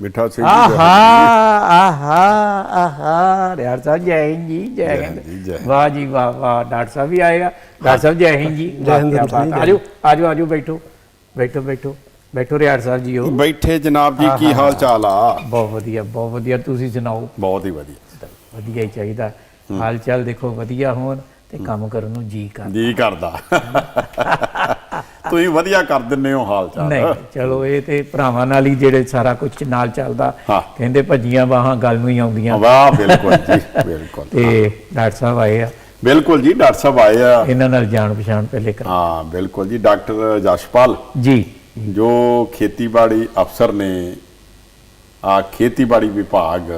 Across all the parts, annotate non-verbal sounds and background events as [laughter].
ਮਿੱਠਾ ਸਿੰਘ ਆਹਾ ਆਹਾ ਆਹਾ ਰਿਆੜ ਸਾਹਿਬ ਜੈ ਹਿੰਦ ਜੀ ਜੈ ਜੈ ਹਿੰਦ। ਵਾਹ ਜੀ ਵਾਹ ਵਾਹ ਡਾਕਟਰ ਸਾਹਿਬ ਵੀ ਆਏਗਾ ਡਾਕਟਰ ਸਾਹਿਬ ਜੈ ਹਿੰਦ ਜੀ ਜੈ ਹਿੰਦ। ਆਜੋ ਆਜੋ ਆਜੋ ਬੈਠੋ ਬੈਠੋ ਬੈਠੋ ਬੈਠੋ ਰਿਆੜ ਸਾਹਿਬ ਜੀ ਹੋ ਬੈਠੇ ਜਨਾਬ ਜੀ ਕੀ ਹਾਲ ਚਾਲ ਆ? ਬਹੁਤ ਵਧੀਆ ਬਹੁਤ ਵਧੀਆ। ਤੁਸੀਂ ਸੁਣਾਓ? ਬਹੁਤ ਹੀ ਵਧੀਆ। ਵਧੀਆ ਹੀ ਚਾਹੀਦਾ। ਹਾਲ ਚਾਲ ਦੇਖੋ ਵਧੀਆ ਹੋਣ ਤੇ ਕੰਮ ਕਰਨ ਨੂੰ ਜੀ ਕਰ ਜੀ ਕਰਦਾ। [laughs] ਤੁਸੀਂ ਵਧੀਆ ਕਰ ਦਿੰਨੇ ਹੋ ਹਾਲ ਚਾਲ। ਨਹੀਂ ਚਲੋ ਇਹ ਤੇ ਭਰਾਵਾਂ ਨਾਲ ਹੀ ਜਿਹੜੇ ਸਾਰਾ ਕੁਝ ਨਾਲ ਚੱਲਦਾ। ਕਹਿੰਦੇ ਭੱਜੀਆਂ ਬਾਹਾਂ ਗੱਲ ਨੂੰ ਹੀ ਆਉਂਦੀਆਂ। ਵਾਹ ਬਿਲਕੁਲ ਜੀ ਬਿਲਕੁਲ। ਤੇ ਡਾਕਟਰ ਸਾਹਿਬ ਆਏ ਆ। ਬਿਲਕੁਲ ਜੀ ਡਾਕਟਰ ਸਾਹਿਬ ਆਏ ਆ। ਇਹਨਾਂ ਨਾਲ ਜਾਣ ਪਛਾਣ ਪਹਿਲੇ ਕਰ ਹਾਂ ਬਿਲਕੁਲ ਜੀ ਡਾਕਟਰ ਜਸ਼ਪਾਲ। ਜੀ। ਜੋ ਖੇਤੀਬਾੜੀ ਅਫਸਰ ਨੇ ਆ ਖੇਤੀਬਾੜੀ ਵਿਭਾਗ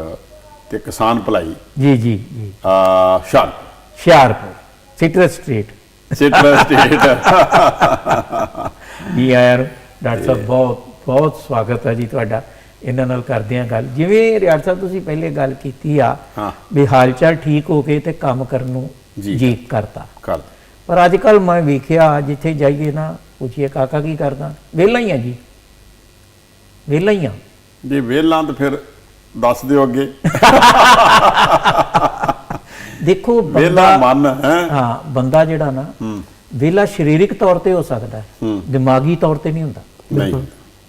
ਤੇ ਕਿਸਾਨ ਭਲਾਈ। ਜੀ ਜੀ ਜੀ। ਆ ਸ਼ਾਨ Hoshiarpur citrus street citrus state ਜੀ ਆਇਰ ਡਾਕਟਰ ਸਾਹਿਬ ਬਹੁਤ ਬਹੁਤ ਸਵਾਗਤ ਹੈ ਜੀ ਤੁਹਾਡਾ ਇਹਨਾਂ ਨਾਲ ਕਰਦੇ ਹਾਂ ਗੱਲ। ਜਿਵੇਂ ਰਿਆੜ ਸਾਹਿਬ ਤੁਸੀਂ ਪਹਿਲੇ ਗੱਲ ਕੀਤੀ ਆ। ਵੀ ਹਾਲ ਚਾਲ ਠੀਕ ਹੋ ਕੇ ਤੇ ਕੰਮ ਕਰਨ ਨੂੰ ਜੀ। ਕਰਤਾ। ਕਰ। ਪਰ ਅੱਜ ਕੱਲ ਮੈਂ ਵੇਖਿਆ ਜਿੱਥੇ ਜਾਈਏ ਨਾ ਪੁੱਛੀਏ ਕਾਕਾ ਕੀ ਕਰਦਾ? ਵਿਹਲਾ ਹੀ ਆ ਜੀ। ਵਿਹਲਾ ਹੀ ਆ। ਜੇ ਵੇਲਾਂ ਤਾਂ ਫਿਰ ਦੱਸ ਦਿਓ ਅੱਗੇ। [laughs] ਦੇਖੋ ਵੇਲਾ ਬੰਦਾ ਮਨ ਹੈ? ਹਾਂ ਬੰਦਾ ਜਿਹੜਾ ਨਾ ਹੂੰ। ਵਿਹਲਾ ਸਰੀਰਕ ਤੌਰ ਤੇ ਹੋ ਸਕਦਾ ਹੈ। ਦਿਮਾਗੀ ਤੌਰ ਤੇ ਨਹੀਂ ਹੁੰਦਾ। ਨਹੀਂ।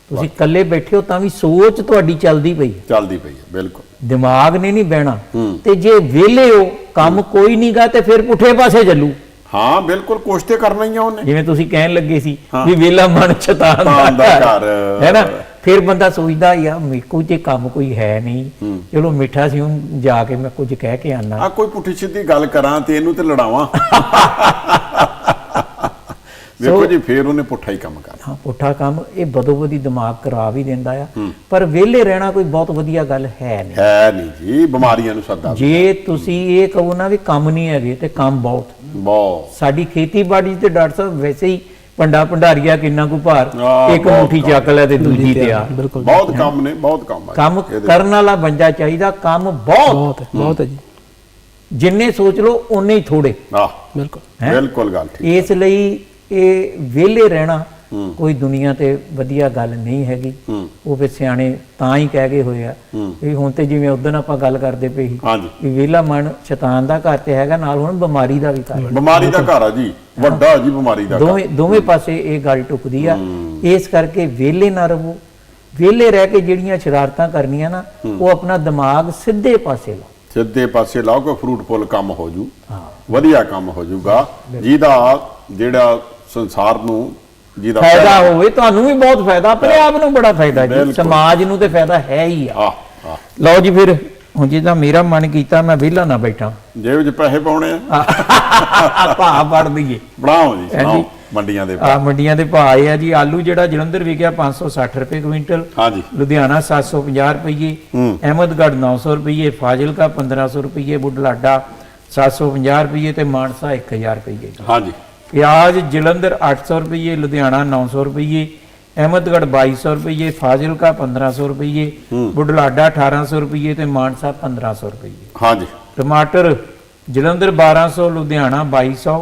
ਤੁਸੀਂ ਇਕੱਲੇ ਬੈਠੇ ਹੋ ਤਾਂ ਵੀ ਸੋਚ ਤੁਹਾਡੀ ਚੱਲਦੀ ਪਈ ਹੈ। ਚੱਲਦੀ ਪਈ ਹੈ ਬਿਲਕੁਲ। ਦਿਮਾਗ ਨੇ ਨਹੀਂ ਬਹਿਣਾ। ਤੇ ਜੇ ਵਿਹਲੇ ਹੋ ਕੰਮ ਕੋਈ ਨਹੀਂਗਾ ਤੇ ਫਿਰ ਪੁੱਠੇ ਪਾਸੇ ਚੱਲੂ। ਹਾਂ ਬਿਲਕੁਲ ਕੋਸ਼ਿਸ਼ ਤੇ ਕਰਨਾ ਹੀ ਆ ਉਹਨੇ। ਜਿਵੇਂ ਤੁਸੀਂ ਕਹਿਣ ਲੱਗੇ ਸੀ। ਵੀ ਵਿਹਲਾ ਮਨ ਸ਼ੈਤਾਨ ਦਾ। ਘਰ। ਹੈ ਨਾ? ਫਿਰ ਬੰਦਾ ਸੋਚਦਾ ਯਾਰ ਮੇਕੋ ਜੇ ਕੰਮ ਕੋਈ ਹੈ ਨਹੀਂ। ਚਲੋ ਮਿੱਠਾ ਸੀ ਹੁਣ ਜਾ ਕੇ ਮੈਂ ਕੁਝ ਕਹਿ ਕੇ ਆਨਾ। ਆ ਕੋਈ ਪੁੱਠੀ ਸਿੱਧੀ ਗੱਲ ਕਰਾਂ ਤੇ ਇਹਨੂੰ ਤੇ ਲੜਾਵਾਂ। [laughs] ਵੇਖੋ ਜੀ ਫੇਰ ਉਹਨੇ ਪੁੱਠਾ ਹੀ ਕੰਮ ਕਰਨਾ। ਹਾਂ ਪੁੱਠਾ ਕੰਮ ਇਹ ਬਦੋ ਬਦੀ ਦਿਮਾਗ ਖਰਾਬ ਹੀ ਦਿੰਦਾ ਆ। ਪਰ ਵਿਹਲੇ ਰਹਿਣਾ ਕੋਈ ਬਹੁਤ ਵਧੀਆ ਗੱਲ ਹੈ ਨਹੀਂ। ਹੈ ਨਹੀਂ ਜੀ ਬਿਮਾਰੀਆਂ ਨੂੰ ਸੱਦਾ ਜੇ ਤੁਸੀਂ ਇਹ ਕਹੋ ਨਾ ਵੀ ਕੰਮ ਨਹੀਂ ਹੈਗੇ ਤੇ ਕੰਮ ਬਹੁਤ। ਬਹੁਤ। ਸਾਡੀ ਖੇਤੀਬਾੜੀ ਤੇ ਡਾਕਟਰ ਸਾਹਿਬ ਵੈਸੇ ਹੀ ਪੰਡਾ ਭੰਡਾਰੀਆ ਕਿੰਨਾ ਕੁ ਭਾਰ ਇੱਕ ਬਹੁਤ ਮੁੱਠੀ ਚੱਕ ਲੈ ਤੇ ਦੂਜੀ ਤੇ ਆ ਬਿਲਕੁਲ ਬਹੁਤ ਕੰਮ ਨੇ ਬਹੁਤ ਕੰਮ ਆ। ਕੰਮ ਕਰਨ ਵਾਲਾ ਬੰਦਾ ਚਾਹੀਦਾ ਕੰਮ ਬਹੁਤ। ਬਹੁਤ ਹੈ ਬਹੁਤ ਹੈ ਜੀ। ਜਿੰਨੇ ਸੋਚ ਲਓ ਉਨੇ ਹੀ ਥੋੜੇ। ਆਹ ਬਿਲਕੁਲ? ਬਿਲਕੁਲ ਗੱਲ ਠੀਕ ਇਸ ਲਈ ਇਹ ਵਿਹਲੇ ਰਹਿਣਾ ਕੋਈ ਦੁਨੀਆ ਤੇ ਵਧੀਆ ਗੱਲ ਨਹੀਂ ਹੈਗੀ। ਉਹ ਫਿਰ ਸਿਆਣੇ ਤਾਂ ਹੀ ਕਹਿ ਗਏ ਹੋਏ ਆ ਵੀ ਹੁਣ ਤੇ ਜਿਵੇਂ ਉਦੋਂ ਆਪਾਂ ਗੱਲ ਕਰਦੇ ਪਏ ਸੀ ਹਾਂਜੀ। ਵੀ ਵਿਹਲਾ ਮਨ ਸ਼ੈਤਾਨ ਦਾ ਘਰ ਤੇ ਹੈਗਾ ਨਾਲ ਹੁਣ ਬਿਮਾਰੀ ਦਾ ਵੀ ਘਰ। ਬਿਮਾਰੀ ਦਾ ਘਰ ਆ ਜੀ। ਵੱਡਾ ਜੀ ਬਿਮਾਰੀ ਦਾ ਦੋਵੇਂ ਦੋਵੇਂ ਪਾਸੇ ਇਹ ਗੱਲ ਟੁਕਦੀ ਆ। ਇਸ ਕਰਕੇ ਵਿਹਲੇ ਨਾ ਰਹੋ। ਵਿਹਲੇ ਰਹਿ ਕੇ ਜਿਹੜੀਆਂ ਸ਼ਰਾਰਤਾਂ ਕਰਨੀਆਂ ਨਾ ਉਹ ਆਪਣਾ ਦਿਮਾਗ ਸਿੱਧੇ ਪਾਸੇ ਲਾਓ। ਸਿੱਧੇ ਪਾਸੇ ਲਾਓ ਕੋਈ ਫਰੂਟਫੁੱਲ ਕੰਮ ਹੋ ਜੂ। ਵਧੀਆ ਕੰਮ ਹੋ ਜੂਗਾ। ਜਿਹਦਾ ਜਿਹੜਾ ਸੰਸਾਰ ਨੂੰ ਜਿਹਦਾ ਫਾਇਦਾ ਹੋਵੇ ਤੁਹਾਨੂੰ ਵੀ ਬਹੁਤ ਫਾਇਦਾ ਆਪਣੇ ਆਪ ਨੂੰ ਬੜਾ ਫਾਇਦਾ ਜੀ। ਸਮਾਜ ਨੂੰ ਤੇ ਫਾਇਦਾ ਹੈ ਹੀ ਆ। ਲਓ ਜੀ ਫਿਰ ਹੁਣ ਜਿੱਦਾਂ ਮੇਰਾ ਮਨ ਕੀਤਾ ਮੈਂ ਵਿਹਲਾ ਨਾ ਬੈਠਾ। ਜੇਬ 'ਚ ਪੈਸੇ ਪਾਉਣੇ ਆ? ਭਾਅ ਵੜ ਦਈਏ। ਬਣਾਓ ਜੀ ਸੁਣਾਓ। ਮੰਡੀਆਂ ਦੇ ਆ ਮੰਡੀਆਂ ਦੇ ਭਾਅ ਆਏ ਆ ਜੀ ਆਲੂ ਜਿਹੜਾ ਜਲੰਧਰ ਵਿਕਿਆ 560 ਰੁਪਏ ਕੁਇੰਟਲ ਹਾਂਜੀ ਲੁਧਿਆਣਾ 750 ਰੁਪਏ ਹੂੰ। ਅਹਿਮਦਗੜ੍ਹ 900 ਰੁਪਏ ਫਾਜ਼ਿਲਕਾ 1500 ਰੁਪਏ ਬੁਢਲਾਡਾ 750 ਰੁਪਏ ਤੇ ਮਾਨਸਾ 1000 ਰੁਪਏ ਹਾਂਜੀ ਪਿਆਜ਼ ਜਲੰਧਰ 800 ਰੁਪਏ ਲੁਧਿਆਣਾ 900 ਰੁਪਏ ਅਹਿਮਦਗੜ੍ਹ 2200 ਰੁਪਏ ਫਾਜ਼ਿਲਕਾ 1500 ਰੁਪਏ ਬੁਢਲਾਡਾ 1800 ਰੁਪਏ ਤੇ ਮਾਨਸਾ 1500 ਰੁਪਏ ਹਾਂਜੀ। ਟਮਾਟਰ ਜਲੰਧਰ 1200 ਲੁਧਿਆਣਾ 2200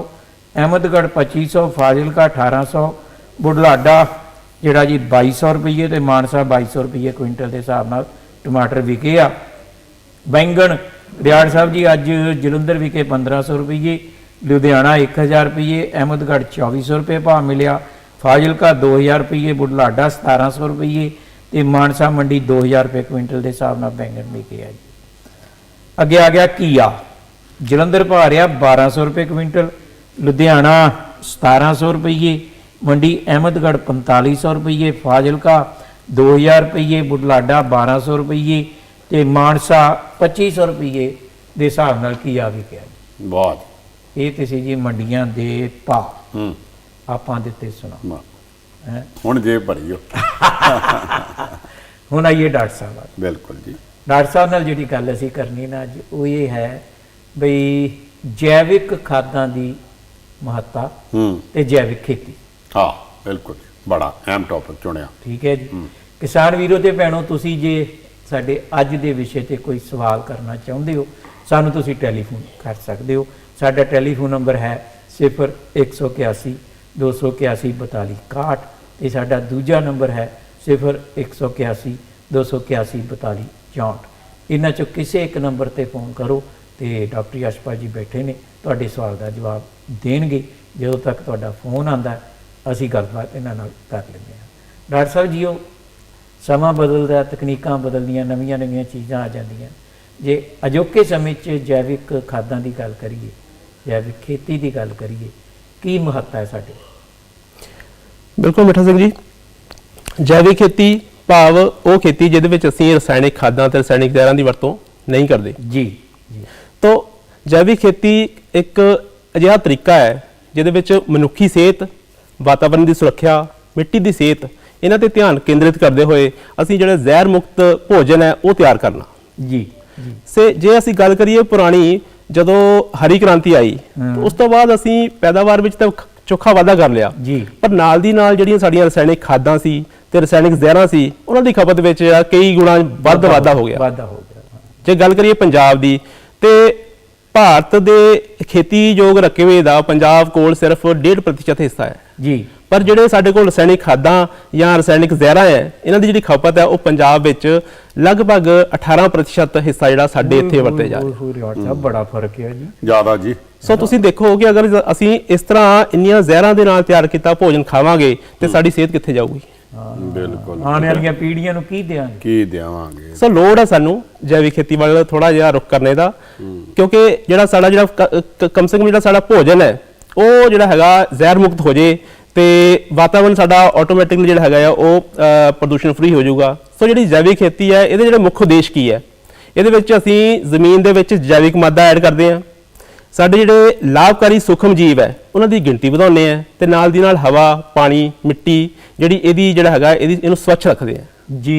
ਅਹਿਮਦਗੜ੍ਹ 2500 ਫਾਜ਼ਿਲਕਾ 1800 ਬੁਢਲਾਡਾ ਜਿਹੜਾ ਜੀ 2200 ਰੁਪਏ ਤੇ ਮਾਨਸਾ 2200 ਰੁਪਏ ਕੁਇੰਟਲ ਦੇ ਹਿਸਾਬ ਨਾਲ ਟਮਾਟਰ ਵਿਕੇ ਆ। ਬੈਂਗਣ ਰਿਆੜ ਸਾਹਿਬ ਜੀ ਅੱਜ ਜਲੰਧਰ ਵਿਕੇ 1500 ਰੁਪਏ ਲੁਧਿਆਣਾ 1000 ਰੁਪਏ ਅਹਿਮਦਗੜ੍ਹ 2400 ਰੁਪਏ ਭਾਅ ਮਿਲਿਆ, ਫਾਜ਼ਿਲਕਾ 2000 ਰੁਪਏ ਬੁਢਲਾਡਾ 1700 ਰੁਪਏ ਤੇ ਮਾਨਸਾ ਮੰਡੀ 2000 ਰੁਪਏ ਕੁਇੰਟਲ ਦੇ ਹਿਸਾਬ ਨਾਲ ਬੈਂਗਣ ਵਿਕਿਆ ਜੀ ਅੱਗੇ ਆ ਗਿਆ ਘੀਆ। ਜਲੰਧਰ ਭਾਅ ਰਿਹਾ 1200 ਰੁਪਏ ਕੁਇੰਟਲ, ਲੁਧਿਆਣਾ 1700 ਰੁਪਏ ਮੰਡੀ ਅਹਿਮਦਗੜ੍ਹ 4500 ਰੁਪਏ ਫਾਜ਼ਿਲਕਾ 2000 ਰੁਪਏ ਬੁਢਲਾਡਾ 1200 ਰੁਪਏ ਤੇ ਮਾਨਸਾ 2500 ਰੁਪਏ ਦੇ ਹਿਸਾਬ ਨਾਲ ਘੀਆ ਵਿਕਿਆ। ਜੀ ਬਹੁਤ ਇਹ ਤੇ ਸੀ ਜੀ ਮੰਡੀਆਂ ਦੇ ਭਾਅ। ਹੂੰ। ਆਪਾਂ ਦਿੱਤੇ ਸੁਣਾ। ਹੈਂ। ਹੁਣ ਜੇਬ ਭਰੀਓ ਹੁਣ ਆਈਏ ਡਾਕਟਰ ਸਾਹਿਬ ਵੱਲ। ਬਿਲਕੁਲ ਜੀ। ਡਾਕਟਰ ਸਾਹਿਬ ਨਾਲ ਜਿਹੜੀ ਗੱਲ ਅਸੀਂ ਕਰਨੀ ਨਾ ਅੱਜ ਉਹ ਇਹ ਹੈ ਬਈ ਜੈਵਿਕ ਖਾਦਾਂ ਦੀ ਮਹੱਤਤਾ ਹੂੰ। ਤੇ ਜੈਵਿਕ ਖੇਤੀ। ਹਾਂ ਬਿਲਕੁਲ ਬੜਾ ਅਹਿਮ ਟੌਪਿਕ ਚੁਣਿਆ। ਠੀਕ ਹੈ ਜੀ। ਕਿਸਾਨ ਵੀਰੋ ਤੇ ਭੈਣੋ ਤੁਸੀਂ ਜੇ ਸਾਡੇ ਅੱਜ ਦੇ ਵਿਸ਼ੇ ਤੇ ਕੋਈ ਸਵਾਲ ਕਰਨਾ ਚਾਹੁੰਦੇ ਹੋ ਸਾਨੂੰ ਤੁਸੀਂ ਟੈਲੀਫੋਨ ਕਰ ਸਕਦੇ ਹੋ। ਸਾਡਾ ਟੈਲੀਫੋਨ ਨੰਬਰ ਹੈ 0181 281 42 61 ਤੇ ਸਾਡਾ ਦੂਜਾ ਨੰਬਰ ਹੈ 0181 281 42 64 ਇਹਨਾਂ ਚੋਂ ਕਿਸੇ ਇੱਕ ਨੰਬਰ ਤੇ ਫੋਨ ਕਰੋ ਤੇ ਡਾਕਟਰ ਯਸ਼ਪਾ ਜੀ ਬੈਠੇ ਨੇ, ਤੁਹਾਡੇ ਸਵਾਲ ਦਾ ਜਵਾਬ ਦੇਣਗੇ। ਜਦੋਂ ਤੱਕ ਤੁਹਾਡਾ ਫੋਨ ਆਂਦਾ ਅਸੀਂ ਗੱਲਬਾਤ ਇਹਨਾਂ ਨਾਲ ਕਰ ਲੈਂਦੇ ਹਾਂ। ਡਾਕਟਰ ਸਾਹਿਬ ਜੀਓ, ਸਮਾਂ ਬਦਲਦਾ, ਤਕਨੀਕਾਂ ਬਦਲਦੀਆਂ ਨਵੀਆਂ ਨਵੀਆਂ ਚੀਜ਼ਾਂ ਆ ਜਾਂਦੀਆਂ। ਜੇ ਅਜੋਕੇ ਸਮੇਂ 'ਚ ਜੈਵਿਕ ਖਾਦਾਂ ਦੀ ਗੱਲ ਕਰੀਏ ਜੈਵਿਕ ਖੇਤੀ ਦੀ ਗੱਲ ਕਰੀਏ ਕੀ ਮਹੱਤਤਾ ਹੈ ਸਾਡੇ? ਬਿਲਕੁਲ ਮਿੱਠਾ ਸਿੰਘ ਜੀ। ਜੈਵਿਕ ਖੇਤੀ ਭਾਵ ਉਹ ਖੇਤੀ ਜਿਹਦੇ ਵਿੱਚ ਅਸੀਂ ਰਸਾਇਣਿਕ ਖਾਦਾਂ ਤੇ ਰਸਾਇਣਿਕ ਜ਼ਹਿਰਾਂ ਦੀ ਵਰਤੋਂ ਨਹੀਂ ਕਰਦੇ। ਜੀ ਜੀ। ਤੋ ਜੈਵਿਕ ਖੇਤੀ ਇੱਕ ਅਜਿਹਾ ਤਰੀਕਾ ਹੈ ਜਿਹਦੇ ਵਿੱਚ ਮਨੁੱਖੀ ਸਿਹਤ ਵਾਤਾਵਰਣ ਦੀ ਸੁਰੱਖਿਆ ਮਿੱਟੀ ਦੀ ਸਿਹਤ ਇਹਨਾਂ ਤੇ ਧਿਆਨ ਕੇਂਦਰਿਤ ਕਰਦੇ ਹੋਏ ਅਸੀਂ ਜਿਹੜੇ ਜ਼ਹਿਰ ਮੁਕਤ ਭੋਜਨ ਹੈ ਉਹ ਤਿਆਰ ਕਰਨਾ। ਜੀ ਜੀ। ਸੇ ਜੇ ਅਸੀਂ ਗੱਲ ਕਰੀਏ ਪੁਰਾਣੀ ਜਦੋਂ ਹਰੀ ਕ੍ਰਾਂਤੀ ਆਈ ਉਸ ਤੋਂ ਬਾਅਦ ਅਸੀਂ ਪੈਦਾਵਾਰ ਵਿੱਚ ਤਾਂ ਚੋਖਾ ਵਾਧਾ ਕਰ ਲਿਆ। ਜੀ। ਪਰ ਨਾਲ ਦੀ ਨਾਲ ਜਿਹੜੀਆਂ ਸਾਡੀਆਂ ਰਸਾਇਣਿਕ ਖਾਦਾਂ ਸੀ ਤੇ ਰਸਾਇਣਿਕ ਜ਼ਹਿਰਾਂ ਸੀ ਉਹਨਾਂ ਦੀ ਖਪਤ ਵਿੱਚ ਕਈ ਗੁਣਾ ਵੱਧ ਵਾਧਾ ਹੋ ਗਿਆ। ਵਾਧਾ ਹੋ ਗਿਆ। ਜੇ ਗੱਲ ਕਰੀਏ ਪੰਜਾਬ ਦੀ ਤੇ ਭਾਰਤ ਦੇ ਖੇਤੀਯੋਗ ਰਕਬੇ ਦਾ ਪੰਜਾਬ ਕੋਲ ਸਿਰਫ 1.5% ਹਿੱਸਾ ਹੈ। ਜੀ। ਪਰ ਜਿਹੜੇ ਸਾਡੇ ਕੋਲ ਰਸਾਇਣਿਕ ਖਾਦਾਂ ਜਾਂ ਰਸਾਇਣਿਕ ਜ਼ਹਿਰਾਂ ਹੈ ਇਹਨਾਂ ਦੀ ਜਿਹੜੀ ਖਪਤ ਹੈ ਉਹ ਪੰਜਾਬ ਵਿੱਚ ਲਗਭਗ 18% ਹਿੱਸਾ ਜਿਹੜਾ ਸਾਡੇ ਇੱਥੇ ਵਰਤੇ ਜਾ ਰਿਹਾ। ਹੋ ਬੜਾ ਫ਼ਰਕ ਹੈ ਜੀ। ਜ਼ਿਆਦਾ ਜੀ। ਸੋ ਤੁਸੀਂ ਦੇਖੋ ਕਿ ਅਗਰ ਅਸੀਂ ਇਸ ਤਰ੍ਹਾਂ ਇੰਨੀਆਂ ਜ਼ਹਿਰਾਂ ਦੇ ਨਾਲ ਤਿਆਰ ਕੀਤਾ ਭੋਜਨ ਖਾਵਾਂਗੇ ਤੇ ਸਾਡੀ ਸਿਹਤ ਕਿੱਥੇ ਜਾਊਗੀ? ਬਿਲਕੁਲ। ਆਉਣ ਵਾਲੀਆਂ ਪੀੜ੍ਹੀਆਂ ਨੂੰ ਕੀ ਦੇਵਾਂਗੇ ਕੀ ਦੇਵਾਂਗੇ ਸੋ ਲੋੜ ਹੈ ਸਾਨੂੰ ਜੈਵਿਕ ਖੇਤੀ ਵੱਲ ਥੋੜਾ ਜਿਹਾ ਰੁਕ ਕਰਨੇ ਦਾ ਕਿਉਂਕਿ ਜਿਹੜਾ ਸਾਡਾ ਜਿਹੜਾ ਕ- ਕ- ਕਮ ਸੇ ਕਮ ਜਿਹੜਾ ਸਾਡਾ ਭੋਜਨ ਹੈ ਉਹ ਜਿਹੜਾ ਹੈਗਾ ਜ਼ਹਿਰ ਮੁਕਤ ਹੋ ਜੇ ਤੇ ਵਾਤਾਵਰਣ ਸਾਡਾ ਆਟੋਮੈਟਿਕਲੀ ਜਿਹੜਾ ਹੈਗਾ ਆ ਉਹ ਅ, ਪ੍ਰਦੂਸ਼ਣ ਫ੍ਰੀ ਹੋ ਜਾਊਗਾ। ਸੋ ਜਿਹੜੀ ਜੈਵਿਕ ਖੇਤੀ ਹੈ ਇਹਦੇ ਜਿਹੜੇ ਮੁੱਖ ਉਦੇਸ਼ ਕੀ ਹੈ? ਇਹਦੇ ਵਿੱਚ ਅਸੀਂ ਜ਼ਮੀਨ ਦੇ ਵਿੱਚ ਜੈਵਿਕ ਮਾਦਾ ਐਡ ਕਰਦੇ ਹਾਂ। ਸਾਡੇ ਜਿਹੜੇ ਲਾਭਕਾਰੀ ਸੂਖਮ ਜੀਵ ਹੈ ਉਹਨਾਂ ਦੀ ਗਿਣਤੀ ਵਧਾਉਂਦੇ ਆ ਤੇ ਨਾਲ ਦੀ ਨਾਲ ਹਵਾ ਪਾਣੀ ਮਿੱਟੀ ਜਿਹੜੀ ਇਹਦੀ ਜਿਹੜਾ ਹੈਗਾ ਇਹਦੀ ਇਹਨੂੰ ਸਵੱਛ ਰੱਖਦੇ ਆ ਜੀ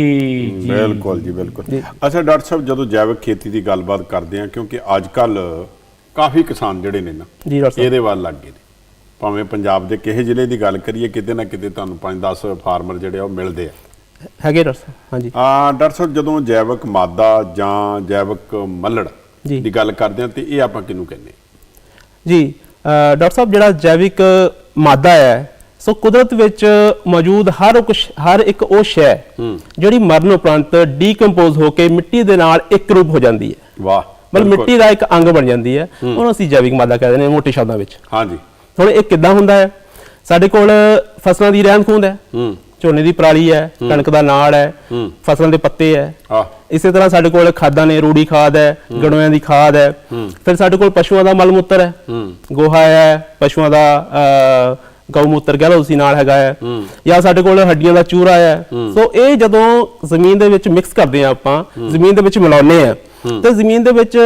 ਜੀ। ਬਿਲਕੁਲ ਜੀ ਬਿਲਕੁਲ। ਅੱਛਾ ਡਾਕਟਰ ਸਾਹਿਬ ਜਦੋਂ ਜੈਵਿਕ ਖੇਤੀ ਦੀ ਗੱਲਬਾਤ ਕਰਦੇ ਆ ਕਿਉਂਕਿ ਅੱਜ ਕੱਲ ਕਾਫੀ ਕਿਸਾਨ ਜਿਹੜੇ ਨੇ ਨਾ ਇਹਦੇ ਵੱਲ ਲੱਗ ਗਏ ਨੇ। ਭਾਵੇਂ ਪੰਜਾਬ ਦੇ ਕਿਸੇ ਜ਼ਿਲ੍ਹੇ ਦੀ ਗੱਲ ਕਰੀਏ ਕਿਤੇ ਨਾ ਕਿਤੇ ਤੁਹਾਨੂੰ 5-10 ਫਾਰਮਰ ਜਿਹੜੇ ਆ ਉਹ ਮਿਲਦੇ ਆ। ਹੈਗੇ ਡਾਕਟਰ ਸਾਹਿਬ ਹਾਂਜੀ। ਆ ਡਾਕਟਰ ਸਾਹਿਬ ਜਦੋਂ ਜੈਵਿਕ ਮਾਦਾ ਜਾਂ ਜੈਵਿਕ ਮੱਲੜ। ਦੀ ਗੱਲ ਕਰਦੇ ਆ ਤੇ ਇਹ ਆਪਾਂ ਕਿਹਨੂੰ ਕਹਿੰਦੇ ਜੀ ਡਾਕਟਰ ਸਾਹਿਬ ਜਿਹੜਾ ਜੈਵਿਕ ਮਾਦਾ ਹੈ ਸੋ ਕੁਦਰਤ ਵਿੱਚ ਮੌਜੂਦ ਹਰ ਸ਼- ਹਰ ਇੱਕ ਉਹ ਸ਼ੈ ਜਿਹੜੀ ਮਰਨ ਉਪਰੰਤ ਡੀਕੰਪੋਜ਼ ਹੋ ਕੇ ਮਿੱਟੀ ਦੇ ਨਾਲ ਇੱਕ ਰੂਪ ਹੋ ਜਾਂਦੀ ਹੈ। ਵਾਹ ਮਤਲਬ। ਮਿੱਟੀ ਦਾ ਇੱਕ ਅੰਗ ਬਣ ਜਾਂਦੀ ਹੈ। ਉਹਨੂੰ ਅਸੀਂ ਜੈਵਿਕ ਮਾਦਾ ਕਹਿੰਦੇ ਨੇ ਮੋਟੇ ਸ਼ਬਦਾਂ ਵਿੱਚ। ਹਾਂਜੀ। ਹੁਣ ਇਹ ਕਿੱਦਾਂ ਹੁੰਦਾ ਹੈ? ਸਾਡੇ ਕੋਲ ਫਸਲਾਂ ਦੀ ਰਹਿੰਦ ਖੂੰਹਦ ਹੈ। ਹੂੰ। ਝੋਨੇ ਦੀ ਪਰਾਲੀ ਹੈ ਕਣਕ ਦਾ ਨਾੜ ਹੈ। ਫਸਲਾਂ ਦੇ ਪੱਤੇ ਹੈ। ਇਸੇ ਤਰ੍ਹਾਂ ਸਾਡੇ ਕੋਲ ਖਾਦਾਂ ਨੇ ਰੂੜੀ ਖਾਦ ਹੈ ਗੜੋਆਂ ਦੀ ਖਾਦ ਹੈ। ਫਿਰ ਸਾਡੇ ਕੋਲ ਪਸ਼ੂਆਂ ਦਾ ਮਲ ਮੂਤਰ ਹੈ। ਗੋਹਾ ਹੈ ਪਸ਼ੂਆਂ ਦਾ ਗਊ ਮੂਤਰ ਕਹਿ ਲਓ ਤੁਸੀਂ ਨਾਲ ਹੈਗਾ ਹੈ। ਜਾਂ ਸਾਡੇ ਕੋਲ ਹੱਡੀਆਂ ਦਾ ਚੂਰਾ ਹੈ। ਸੋ ਇਹ ਜਦੋਂ ਜ਼ਮੀਨ ਦੇ ਵਿੱਚ ਮਿਕਸ ਕਰਦੇ ਆ ਆਪਾਂ ਜ਼ਮੀਨ ਦੇ ਵਿੱਚ ਮਿਲਾਉਂਦੇ ਆ ਤੇ ਜ਼ਮੀਨ ਦੇ ਵਿੱਚ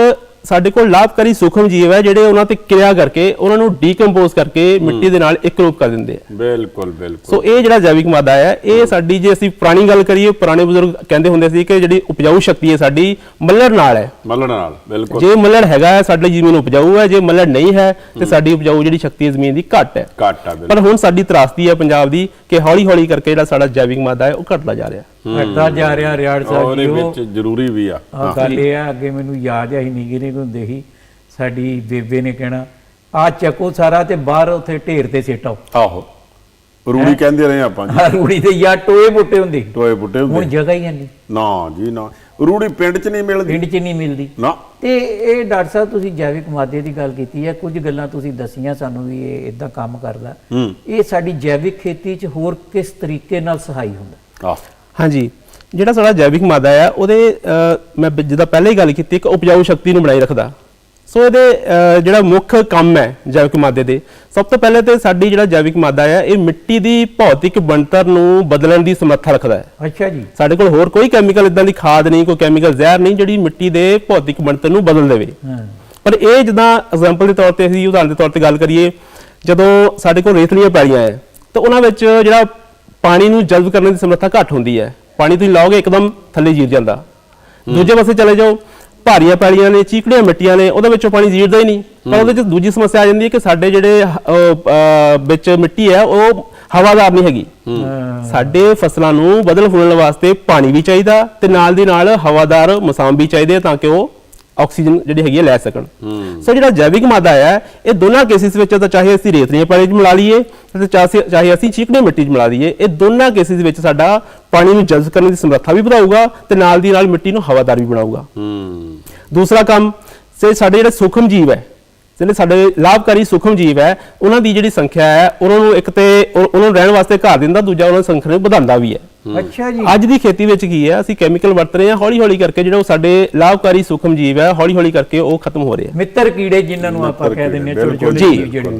ਸਾਡੇ ਕੋਲ ਲਾਭਕਾਰੀ ਸੂਖਮ ਜੀਵ ਹੈ ਜਿਹੜੇ ਉਹਨਾਂ ਤੇ ਕਿਰਿਆ ਕਰਕੇ ਉਹਨਾਂ ਨੂੰ ਡੀਕੰਪੋਜ਼ ਕਰਕੇ ਮਿੱਟੀ ਦੇ ਨਾਲ ਇੱਕ ਰੂਪ ਕਰ ਦਿੰਦੇ ਆ। ਬਿਲਕੁਲ ਬਿਲਕੁਲ। ਸੋ ਇਹ ਜਿਹੜਾ ਜੈਵਿਕ ਮਾਦਾ ਹੈ ਇਹ ਸਾਡੀ ਜੇ ਅਸੀਂ ਪੁਰਾਣੀ ਗੱਲ ਕਰੀਏ ਪੁਰਾਣੇ ਬਜ਼ੁਰਗ ਕਹਿੰਦੇ ਹੁੰਦੇ ਸੀ ਕਿ ਜਿਹੜੀ ਉਪਜਾਊ ਸ਼ਕਤੀ ਹੈ ਸਾਡੀ ਮੱਲੜ ਨਾਲ ਹੈ। ਮੱਲਣ ਨਾਲ ਬਿਲਕੁਲ। ਜੇ ਮੱਲੜ ਹੈਗਾ ਹੈ ਸਾਡੀ ਜ਼ਮੀਨ ਉਪਜਾਊ ਹੈ ਜੇ ਮੱਲੜ ਨਹੀਂ ਹੈ ਤੇ ਸਾਡੀ ਉਪਜਾਊ ਜਿਹੜੀ ਸ਼ਕਤੀ ਹੈ ਜ਼ਮੀਨ ਦੀ ਘੱਟ ਹੈ। ਘੱਟ ਬਿਲਕੁਲ। ਪਰ ਹੁਣ ਸਾਡੀ ਤਰਾਸਦੀ ਹੈ ਪੰਜਾਬ ਦੀ ਕਿ ਹੌਲੀ ਹੌਲੀ ਕਰਕੇ ਜਿਹੜਾ ਸਾਡਾ ਜੈਵਿਕ ਮਾਦਾ ਹੈ ਉਹ ਘਟਦਾ ਜਾ ਰਿਹਾ। ਘਟਦਾ ਜਾ ਰਿਹਾ ਰਿਆੜ ਸਾਹਿਬ ਉਹਦੇ ਜੀ ਉਹ ਵਿੱਚ ਜ਼ਰੂਰੀ ਵੀ ਆ। ਆ ਗੱਲ ਇਹ ਆ ਅੱਗੇ ਮੈਨੂੰ ਯਾਦ ਹੈ ਨਹੀਂ ਗਿਰੇ ਹੁੰਦੇ ਸੀ। ਸਾਡੀ ਬੇਬੇ ਨੇ ਕਹਿਣਾ ਆ ਚੱਕੋ ਸਾਰਾ ਤੇ ਬਾਹਰ ਉੱਥੇ ਢੇਰ ਤੇ ਸਿੱਟੋ ਆਹੋ। ਰੂੜੀ ਕਹਿੰਦੇ ਰਹੇ ਆਪਾਂ ਜੀ। ਰੂੜੀ ਤੇ ਯਾ ਟੋਏ ਬੁੱਟੇ ਹੁੰਦੇ। ਸੀ। ਟੋਏ ਬੁੱਟੇ ਹੁਣ ਹੁੰਦੇ ਜਗ੍ਹਾ ਹੀ ਹੈ ਨਹੀਂ। ਨਾ ਜੀ ਨਾ। ਰੂੜੀ ਪਿੰਡ 'ਚ ਨਹੀਂ ਮਿਲਦੀ। ਪਿੰਡ 'ਚ ਨਹੀਂ ਮਿਲਦੀ। ਨਾ। ਤੇ ਇਹ ਡਾਕਟਰ ਸਾਹਿਬ ਤੁਸੀਂ ਜੈਵਿਕ ਮਾਦੇ ਦੀ ਗੱਲ ਕੀਤੀ ਹੈ ਕੁਝ ਗੱਲਾਂ ਤੁਸੀਂ ਦੱਸੀਆਂ ਸਾਨੂੰ ਵੀ ਇਹ ਇਦਾਂ ਕੰਮ ਕਰਦਾ। ਹੂੰ। ਇਹ ਸਾਡੀ ਜੈਵਿਕ ਖੇਤੀ 'ਚ ਹੋਰ ਕਿਸ ਤਰੀਕੇ ਨਾਲ ਸਹਾਈ ਹੁੰਦਾ? ਆ ਹਾਂਜੀ। ਜਿਹੜਾ ਸਾਡਾ ਜੈਵਿਕ ਮਾਦਾ ਹੈ ਉਹਦੇ ਮੈਂ ਜਿੱਦਾਂ ਪਹਿਲੇ ਹੀ ਗੱਲ ਕੀਤੀ ਇੱਕ ਉਪਜਾਊ ਸ਼ਕਤੀ ਨੂੰ ਬਣਾਈ ਰੱਖਦਾ। ਸੋ ਇਹਦੇ ਜਿਹੜਾ ਮੁੱਖ ਕੰਮ ਹੈ ਜੈਵਿਕ ਮਾਦੇ ਦੇ ਸਭ ਤੋਂ ਪਹਿਲੇ ਤੇ ਸਾਡੀ ਜਿਹੜਾ ਜੈਵਿਕ ਮਾਦਾ ਹੈ ਇਹ ਮਿੱਟੀ ਦੀ ਭੌਤਿਕ ਬਣਤਰ ਨੂੰ ਬਦਲਣ ਦੀ ਸਮਰੱਥਾ ਰੱਖਦਾ ਹੈ। ਅੱਛਾ ਜੀ। ਸਾਡੇ ਕੋਲ ਹੋਰ ਕੋਈ ਕੈਮੀਕਲ ਇਦਾਂ ਦੀ ਖਾਦ ਨਹੀਂ ਕੋਈ ਕੈਮੀਕਲ ਜ਼ਹਿਰ ਨਹੀਂ ਜਿਹੜੀ ਮਿੱਟੀ ਦੇ ਭੌਤਿਕ ਬਣਤਰ ਨੂੰ ਬਦਲ ਦੇਵੇ। ਪਰ ਇਹ ਜਿੱਦਾਂ ਐਗਜ਼ਾਮਪਲ ਦੇ ਤੌਰ ਤੇ ਅਸੀਂ ਉਦਾਹਰਨ ਦੇ ਤੌਰ ਤੇ ਗੱਲ ਕਰੀਏ ਜਦੋਂ ਸਾਡੇ ਕੋਲ ਰੇਤਲੀਆਂ ਪੈਲੀਆਂ ਹੈ ਤਾਂ ਉਹਨਾਂ ਵਿੱਚ ਜਿਹੜਾ ਪਾਣੀ ਨੂੰ ਜਜ਼ਬ ਕਰਨ ਦੀ ਸਮਰੱਥਾ ਘੱਟ ਹੁੰਦੀ ਹੈ। ਪਾਣੀ ਤੁਸੀਂ ਲਾਓਗੇ ਇੱਕਦਮ ਥੱਲੇ ਜੀਰ ਜਾਂਦਾ। ਦੂਜੇ ਪਾਸੇ ਚਲੇ ਜਾਓ ਭਾਰੀਆਂ ਪੈਲੀਆਂ ਨੇ ਚੀਕਣੀਆਂ ਮਿੱਟੀਆਂ ਨੇ ਉਹਦੇ ਵਿੱਚੋਂ ਪਾਣੀ ਜੀਰਦਾ ਹੀ ਨਹੀਂ। ਪਰ ਉਹਦੇ ਵਿੱਚ ਦੂਜੀ ਸਮੱਸਿਆ ਆ ਜਾਂਦੀ ਹੈ ਕਿ ਸਾਡੇ ਜਿਹੜੇ ਵਿੱਚ ਮਿੱਟੀ ਹੈ ਉਹ ਹਵਾਦਾਰ ਨਹੀਂ ਹੈਗੀ। ਸਾਡੇ ਫਸਲਾਂ ਨੂੰ ਬਦਲ ਫੁੱਲਣ ਵਾਸਤੇ ਪਾਣੀ ਵੀ ਚਾਹੀਦਾ ਤੇ ਨਾਲ ਦੀ ਨਾਲ ਹਵਾਦਾਰ ਮਸਾਮ ਵੀ ਚਾਹੀਦੇ ਤਾਂ ਕਿ ਉਹ ਆਕਸੀਜਨ ਜਿਹੜੀ ਹੈਗੀ ਹੈ ਲੈ ਸਕਣ। ਸੋ ਜਿਹੜਾ ਜੈਵਿਕ ਮਾਦਾ ਹੈ ਇਹ ਦੋਨਾਂ ਕੇਸਿਸ ਵਿੱਚ ਤਾਂ ਚਾਹੇ ਅਸੀਂ ਰੇਤਲੀਆਂ ਪਾਣੀ 'ਚ ਮਿਲਾ ਲਈਏ ਤੇ ਚਾਹੇ ਅਸੀਂ ਚੀਕਣੀ ਮਿੱਟੀ 'ਚ ਮਿਲਾ ਲਈਏ ਇਹ ਦੋਨਾਂ ਕੇਸਿਸ ਵਿੱਚ ਸਾਡਾ ਪਾਣੀ ਨੂੰ ਜਜ਼ਬ ਕਰਨ ਦੀ ਸਮਰੱਥਾ ਵੀ ਵਧਾਊਗਾ ਤੇ ਨਾਲ ਦੀ ਨਾਲ ਮਿੱਟੀ ਨੂੰ ਹਵਾਦਾਰ ਵੀ ਬਣਾਊਗਾ। ਦੂਸਰਾ ਕੰਮ ਸੇ ਸਾਡੇ ਜਿਹੜੇ ਸੂਖਮ ਜੀਵ ਹੈ ਜਿਹੜੇ ਸਾਡੇ ਲਾਭਕਾਰੀ ਸੂਖਮ ਜੀਵ ਹੈ ਉਹਨਾਂ ਦੀ ਜਿਹੜੀ ਸੰਖਿਆ ਹੈ ਉਹਨਾਂ ਨੂੰ ਇੱਕ ਤੇ ਉਹ- ਉਹਨਾਂ ਨੂੰ ਰਹਿਣ ਵਾਸਤੇ ਘਰ ਦਿੰਦਾ ਦੂਜਾ ਉਹਨਾਂ ਦੀ ਸੰਖਿਆ ਨੂੰ ਵਧਾਉਂਦਾ ਵੀ ਹੈ। ਅੱਛਾ ਜੀ। ਅੱਜ ਦੀ ਖੇਤੀ ਵਿੱਚ ਕੀ ਹੈ ਅਸੀਂ ਕੈਮੀਕਲ ਵਰਤ ਰਹੇ ਹਾਂ ਹੌਲੀ ਹੌਲੀ ਕਰਕੇ ਜਿਹੜਾ ਉਹ ਸਾਡੇ ਲਾਭਕਾਰੀ ਸੂਖਮ ਜੀਵ ਹੈ ਹੌਲੀ ਹੌਲੀ ਕਰਕੇ ਉਹ ਖਤਮ ਹੋ ਰਹੇ ਮਿੱਤਰ ਕੀੜੇ ਜਿਨ੍ਹਾਂ ਨੂੰ ਆਪਾਂ ਕਹਿ ਦਿੰਦੇ ਹਾਂ ਛੋਟੇ ਛੋਟੇ ਜਿਹੜੇ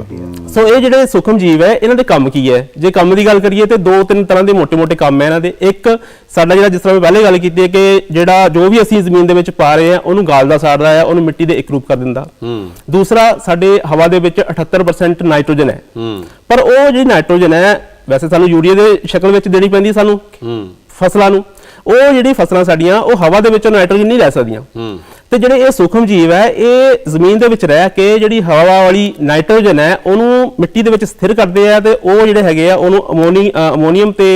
ਸੋ ਇਹ ਜਿਹੜੇ ਸੂਖਮ ਜੀਵ ਹੈ ਇਹਨਾਂ ਦੇ ਕੰਮ ਕੀ ਹੈ? ਜੇ ਕੰਮ ਦੀ ਗੱਲ ਕਰੀਏ ਤੇ ਦੋ ਤਿੰਨ ਤਰ੍ਹਾਂ ਦੇ ਮੋٹے-ਮੋٹے ਕੰਮ ਹੈ ਇਹਨਾਂ ਦੇ। ਇੱਕ ਸਾਡਾ ਜਿਹੜਾ ਜਿਸ ਤਰ੍ਹਾਂ ਮੈਂ ਪਹਿਲੇ ਗੱਲ ਕੀਤੀ ਹੈ ਕਿ ਜਿਹੜਾ ਜੋ ਵੀ ਅਸੀਂ ਜ਼ਮੀਨ ਦੇ ਵਿੱਚ ਪਾ ਰਹੇ ਹਾਂ ਉਹਨੂੰ ਗਾਲਦਾ ਸਾੜਦਾ ਹੈ ਉਹਨੂੰ ਮਿੱਟੀ ਦੇ ਇੱਕ ਰੂਪ ਕਰ ਦਿੰਦਾ। ਦੂਸਰਾ ਸਾਡੇ ਹਵਾ ਦੇ ਵਿੱਚ 78% ਨਾਈਟ੍ਰੋਜਨ ਹੈ। ਪਰ ਉਹ ਜਿਹੜੀ ਨਾਈਟ੍ਰੋਜਨ ਹੈ ਵੈਸੇ ਸਾਨੂੰ ਯੂਰੀਆ ਦੇ ਸ਼ਕਲ ਵਿੱਚ ਦੇਣੀ ਪੈਂਦੀ ਹੈ ਸਾਨੂੰ ਫਸਲਾਂ ਨੂੰ। ਉਹ ਜਿਹੜੀ ਫਸਲਾਂ ਸਾਡੀਆਂ ਉਹ ਹਵਾ ਦੇ ਵਿੱਚੋਂ ਨਾਈਟ੍ਰੋਜਨ ਨਹੀਂ ਲੈ ਸਕਦੀਆਂ। ਤੇ ਜਿਹੜੇ ਇਹ ਸੂਖਮ ਜੀਵ ਹੈ ਇਹ ਜ਼ਮੀਨ ਦੇ ਵਿੱਚ ਰਹਿ ਕੇ ਜਿਹੜੀ ਹਵਾ ਵਾਲੀ ਨਾਈਟ੍ਰੋਜਨ ਹੈ ਉਹਨੂੰ ਮਿੱਟੀ ਦੇ ਵਿੱਚ ਸਥਿਰ ਕਰਦੇ ਆ ਤੇ ਉਹ ਜਿਹੜੇ ਹੈਗੇ ਆ ਉਹਨੂੰ ਅਮੋਨੀ ਅਮੋਨੀਅਮ ਤੇ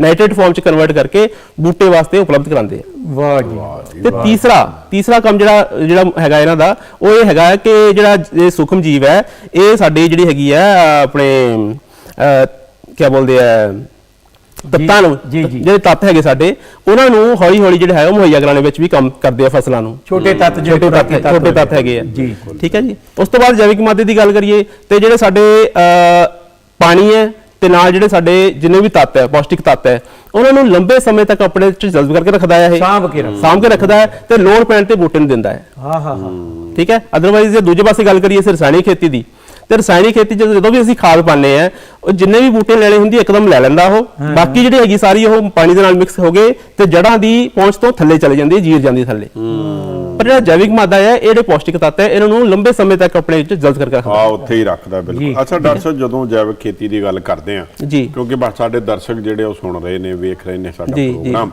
ਨਾਈਟ੍ਰੇਟ ਫਾਰਮ ਚ ਕਨਵਰਟ ਕਰਕੇ ਬੂਟੇ ਵਾਸਤੇ ਉਪਲਬਧ ਕਰਾਉਂਦੇ ਆ। ਵਾਹ ਜੀ। ਤੇ ਤੀਸਰਾ ਤੀਸਰਾ ਕੰਮ ਜਿਹੜਾ ਜਿਹੜਾ ਹੈਗਾ ਇਹਨਾਂ ਦਾ ਉਹ ਇਹ ਹੈਗਾ ਹੈ ਕਿ ਜਿਹੜਾ ਇਹ ਸੂਖਮ ਜੀਵ ਹੈ ਇਹ ਸਾਡੀ ਜਿਹੜੀ ਹੈਗੀ ਆ ਆਪਣੇ ਕੀ ਬੋਲਦੇ ਆ? ਤੱਤਾਂ ਨੂੰ। ਜਿਹੜੇ ਤੱਤ ਹੈਗੇ ਸਾਡੇ ਉਹਨਾਂ ਨੂੰ ਹੌਲੀ ਹੌਲੀ ਜਿਹੜਾ ਹੈ ਉਹ ਮੁਹੱਈਆ ਕਰਾਉਣ ਵਿੱਚ ਵੀ ਕੰਮ ਕਰਦੇ ਆ ਫਸਲਾਂ ਨੂੰ। ਛੋਟੇ ਤੱਤ ਜਿਹੜੇ ਛੋਟੇ ਤੱਤ ਹੈਗੇ ਆ। ਜੀ ਠੀਕ ਹੈ ਜੀ? ਉਸ ਤੋਂ ਬਾਅਦ ਜੈਵਿਕ ਮਾਦੇ ਦੀ ਗੱਲ ਕਰੀਏ ਤੇ ਜਿਹੜੇ ਸਾਡੇ ਪਾਣੀ ਹੈ ਤੇ ਨਾਲ ਜਿਹੜੇ ਸਾਡੇ ਜਿੰਨੇ ਵੀ ਤੱਤ ਹੈ ਪੌਸ਼ਟਿਕ ਤੱਤ ਹੈ ਉਹਨਾਂ ਨੂੰ ਲੰਬੇ ਸਮੇਂ ਤੱਕ ਆਪਣੇ ਚ ਜਜ਼ਬ ਕਰਕੇ ਰੱਖਦਾ ਹੈ ਇਹ। ਸਾਂਭ ਕੇ ਰੱਖਦਾ। ਸਾਂਭ ਕੇ ਰੱਖਦਾ ਹੈ ਤੇ ਲੋੜ ਪੈਣ ਤੇ ਬੂਟੇ ਨੂੰ ਦਿੰਦਾ ਹੈ। ਹਾਂ ਹਾਂ ਹਾਂ। ਠੀਕ ਹੈ? ਅਦਰਵਾਈਜ਼ ਜੇ ਦੂਜੇ ਪਾਸੇ ਗੱਲ ਕਰੀਏ ਅਸੀਂ ਰਸਾਇਣਿਕ ਖੇਤੀ ਦੀ। ਤੇ ਰਸਾਇਣਿਕ ਖੇਤੀ 'ਚ ਜਦੋਂ ਵੀ ਅਸੀਂ ਖਾਦ ਪਾਉਂਦੇ ਆ ਉਹ ਜਿੰਨੇ ਵੀ ਬੂਟੇ ਲੈਣੇ ਹੁੰਦੀ ਇੱਕਦਮ ਲੈ ਲੈਂਦਾ ਉਹ। ਬਾਕੀ ਜਿਹੜੀ ਹੈਗੀ ਸਾਰੀ ਉਹ ਪਾਣੀ ਦੇ ਨਾਲ ਮਿਕਸ ਹੋ ਗਏ ਤੇ ਜੜਾਂ ਦੀ ਪਹੁੰਚ ਤੋਂ ਥੱਲੇ ਚਲੇ ਜਾਂਦੀ ਹੈ, ਜੀਰ ਜਾਂਦੀ ਹੈ। ਥੱਲੇ ਪਰ ਜਿਹੜਾ ਜੈਵਿਕ ਮਾਦਾ ਹੈ ਇਹ ਜਿਹੜੇ ਪੌਸ਼ਟਿਕ ਤੱਤ ਹੈ ਇਹਨਾਂ ਨੂੰ ਲੰਬੇ ਸਮੇਂ ਤੱਕ ਆਪਣੇ ਵਿੱਚ ਜਜ਼ਬ ਕਰਕੇ ਰੱਖਦਾ ਆ ਉੱਥੇ ਹੀ ਰੱਖਦਾ। ਬਿਲਕੁਲ। ਅੱਛਾ ਡਾਕਟਰ ਸਾਹਿਬ ਜਦੋਂ ਜੈਵਿਕ ਖੇਤੀ ਦੀ ਗੱਲ ਕਰਦੇ ਆ ਕਿਉਂਕਿ ਬਸ ਸਾਡੇ ਦਰਸ਼ਕ ਜਿਹੜੇ ਉਹ ਸੁਣ ਰਹੇ ਨੇ ਵੇਖ ਰਹੇ ਨੇ ਸਾਡਾ। ਪ੍ਰੋਗਰਾਮ।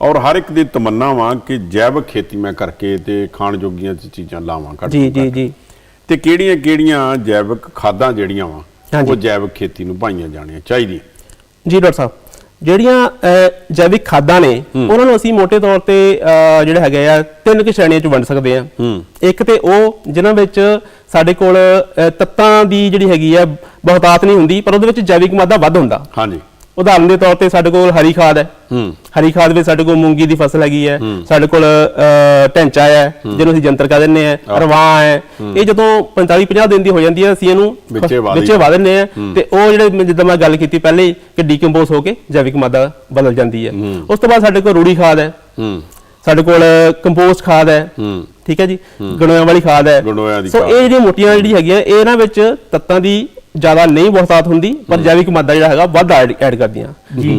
ਔਰ ਹਰ ਇੱਕ ਦੀ ਤਮੰਨਾ ਵਾ ਕਿ ਜੈਵਿਕ ਖੇਤੀ ਮੈਂ ਕਰਕੇ ਤੇ ਖਾਣ ਜੋਗੀਆਂ ਚੀਜ਼ਾਂ ਲਾਵਾਂ ਘੱਟ ਜੀ ਜੀ। ਜੀ। ਤੇ ਕਿਹੜੀਆਂ ਕਿਹੜੀਆਂ ਜੈਵਿਕ ਖਾਦਾਂ ਜਿਹੜੀਆਂ ਵਾ। ਉਹ ਜੈਵਿਕ ਖੇਤੀ ਨੂੰ ਪਾਈਆਂ ਜਾਣੀਆਂ ਚਾਹੀਦੀਆਂ? ਜੀ ਡਾਕਟਰ ਸਾਹਿਬ ਜਿਹੜੀਆਂ ਜੈਵਿਕ ਖਾਦਾਂ ਨੇ ਉਹਨਾਂ ਨੂੰ ਅਸੀਂ ਮੋٹے ਤੌਰ ਤੇ ਜਿਹੜੇ ਹੈਗੇ ਆ ਤਿੰਨ ਕੁ ਸ਼੍ਰੇਣੀਆਂ ਚ ਵੰਡ ਸਕਦੇ ਆ ਇੱਕ ਤੇ ਉਹ ਜਿਨ੍ਹਾਂ ਵਿੱਚ ਸਾਡੇ ਕੋਲ ਤੱਤਾਂ ਦੀ ਜਿਹੜੀ ਹੈਗੀ ਆ ਬਹੁਤਾਤ ਨਹੀਂ ਹੁੰਦੀ ਪਰ ਉਹਦੇ ਵਿੱਚ ਜੈਵਿਕ ਮਾਦਾ ਵੱਧ ਹੁੰਦਾ। ਹਾਂਜੀ। ਉਦਾਹਰਨ ਦੇ ਤੌਰ ਤੇ ਸਾਡੇ ਕੋਲ ਹਰੀ ਖਾਦ ਹੈ। ਹੂੰ। ਹਰੀ ਖਾਦ ਵਿੱਚ ਸਾਡੇ ਕੋਲ ਮੂੰਗੀ ਦੀ ਫਸਲ ਹੈਗੀ ਹੈ। ਸਾਡੇ ਕੋਲ ਢੈਂਚਾ ਹੈ ਜਿਹਨੂੰ ਅਸੀਂ ਜੰਤਰ ਕਹਿ ਦਿੰਦੇ ਆ ਰਵਾਂ ਹੈ। ਇਹ ਜਦੋਂ 45 50 ਦਿਨ ਦੀ ਹੋ ਜਾਂਦੀ ਹੈ ਅਸੀਂ ਇਹਨੂੰ ਵਿੱਚੇ ਵਾਹ ਦਿੰਦੇ ਆ ਤੇ ਉਹ ਜਿਹੜੇ ਜਿੱਦਾਂ ਮੈਂ ਗੱਲ ਕੀਤੀ ਪਹਿਲੇ ਕਿ ਡੀਕੰਪੋਜ਼ ਹੋ ਕੇ ਜੈਵਿਕ ਮਾਦਾ ਬਦਲ ਜਾਂਦੀ ਹੈ। ਉਸ ਤੋਂ ਬਾਅਦ ਸਾਡੇ ਕੋਲ ਰੂੜੀ ਖਾਦ ਹੈ। ਸਾਡੇ ਕੋਲ ਕੰਪੋਸਟ ਖਾਦ ਹੈ। ਠੀਕ ਹੈ ਜੀ? ਗਣੋਆਂ ਵਾਲੀ ਖਾਦ ਹੈ। ਸੋ। ਇਹ ਜਿਹੜੀਆਂ ਮੋਟੀਆਂ ਜਿਹੜੀ ਹੈਗੀਆਂ ਇਹ ਇਹਨਾਂ ਵਿੱਚ ਤੱਤਾਂ ਦੀ ਜ਼ਿਆਦਾ ਨਹੀਂ ਬਹੁਤਾਤ ਹੁੰਦੀ ਪਰ ਜੈਵਿਕ ਮਾਦਾ ਜਿਹੜਾ ਹੈਗਾ ਵੱਧ ਐਡ ਕਰਦੀਆਂ।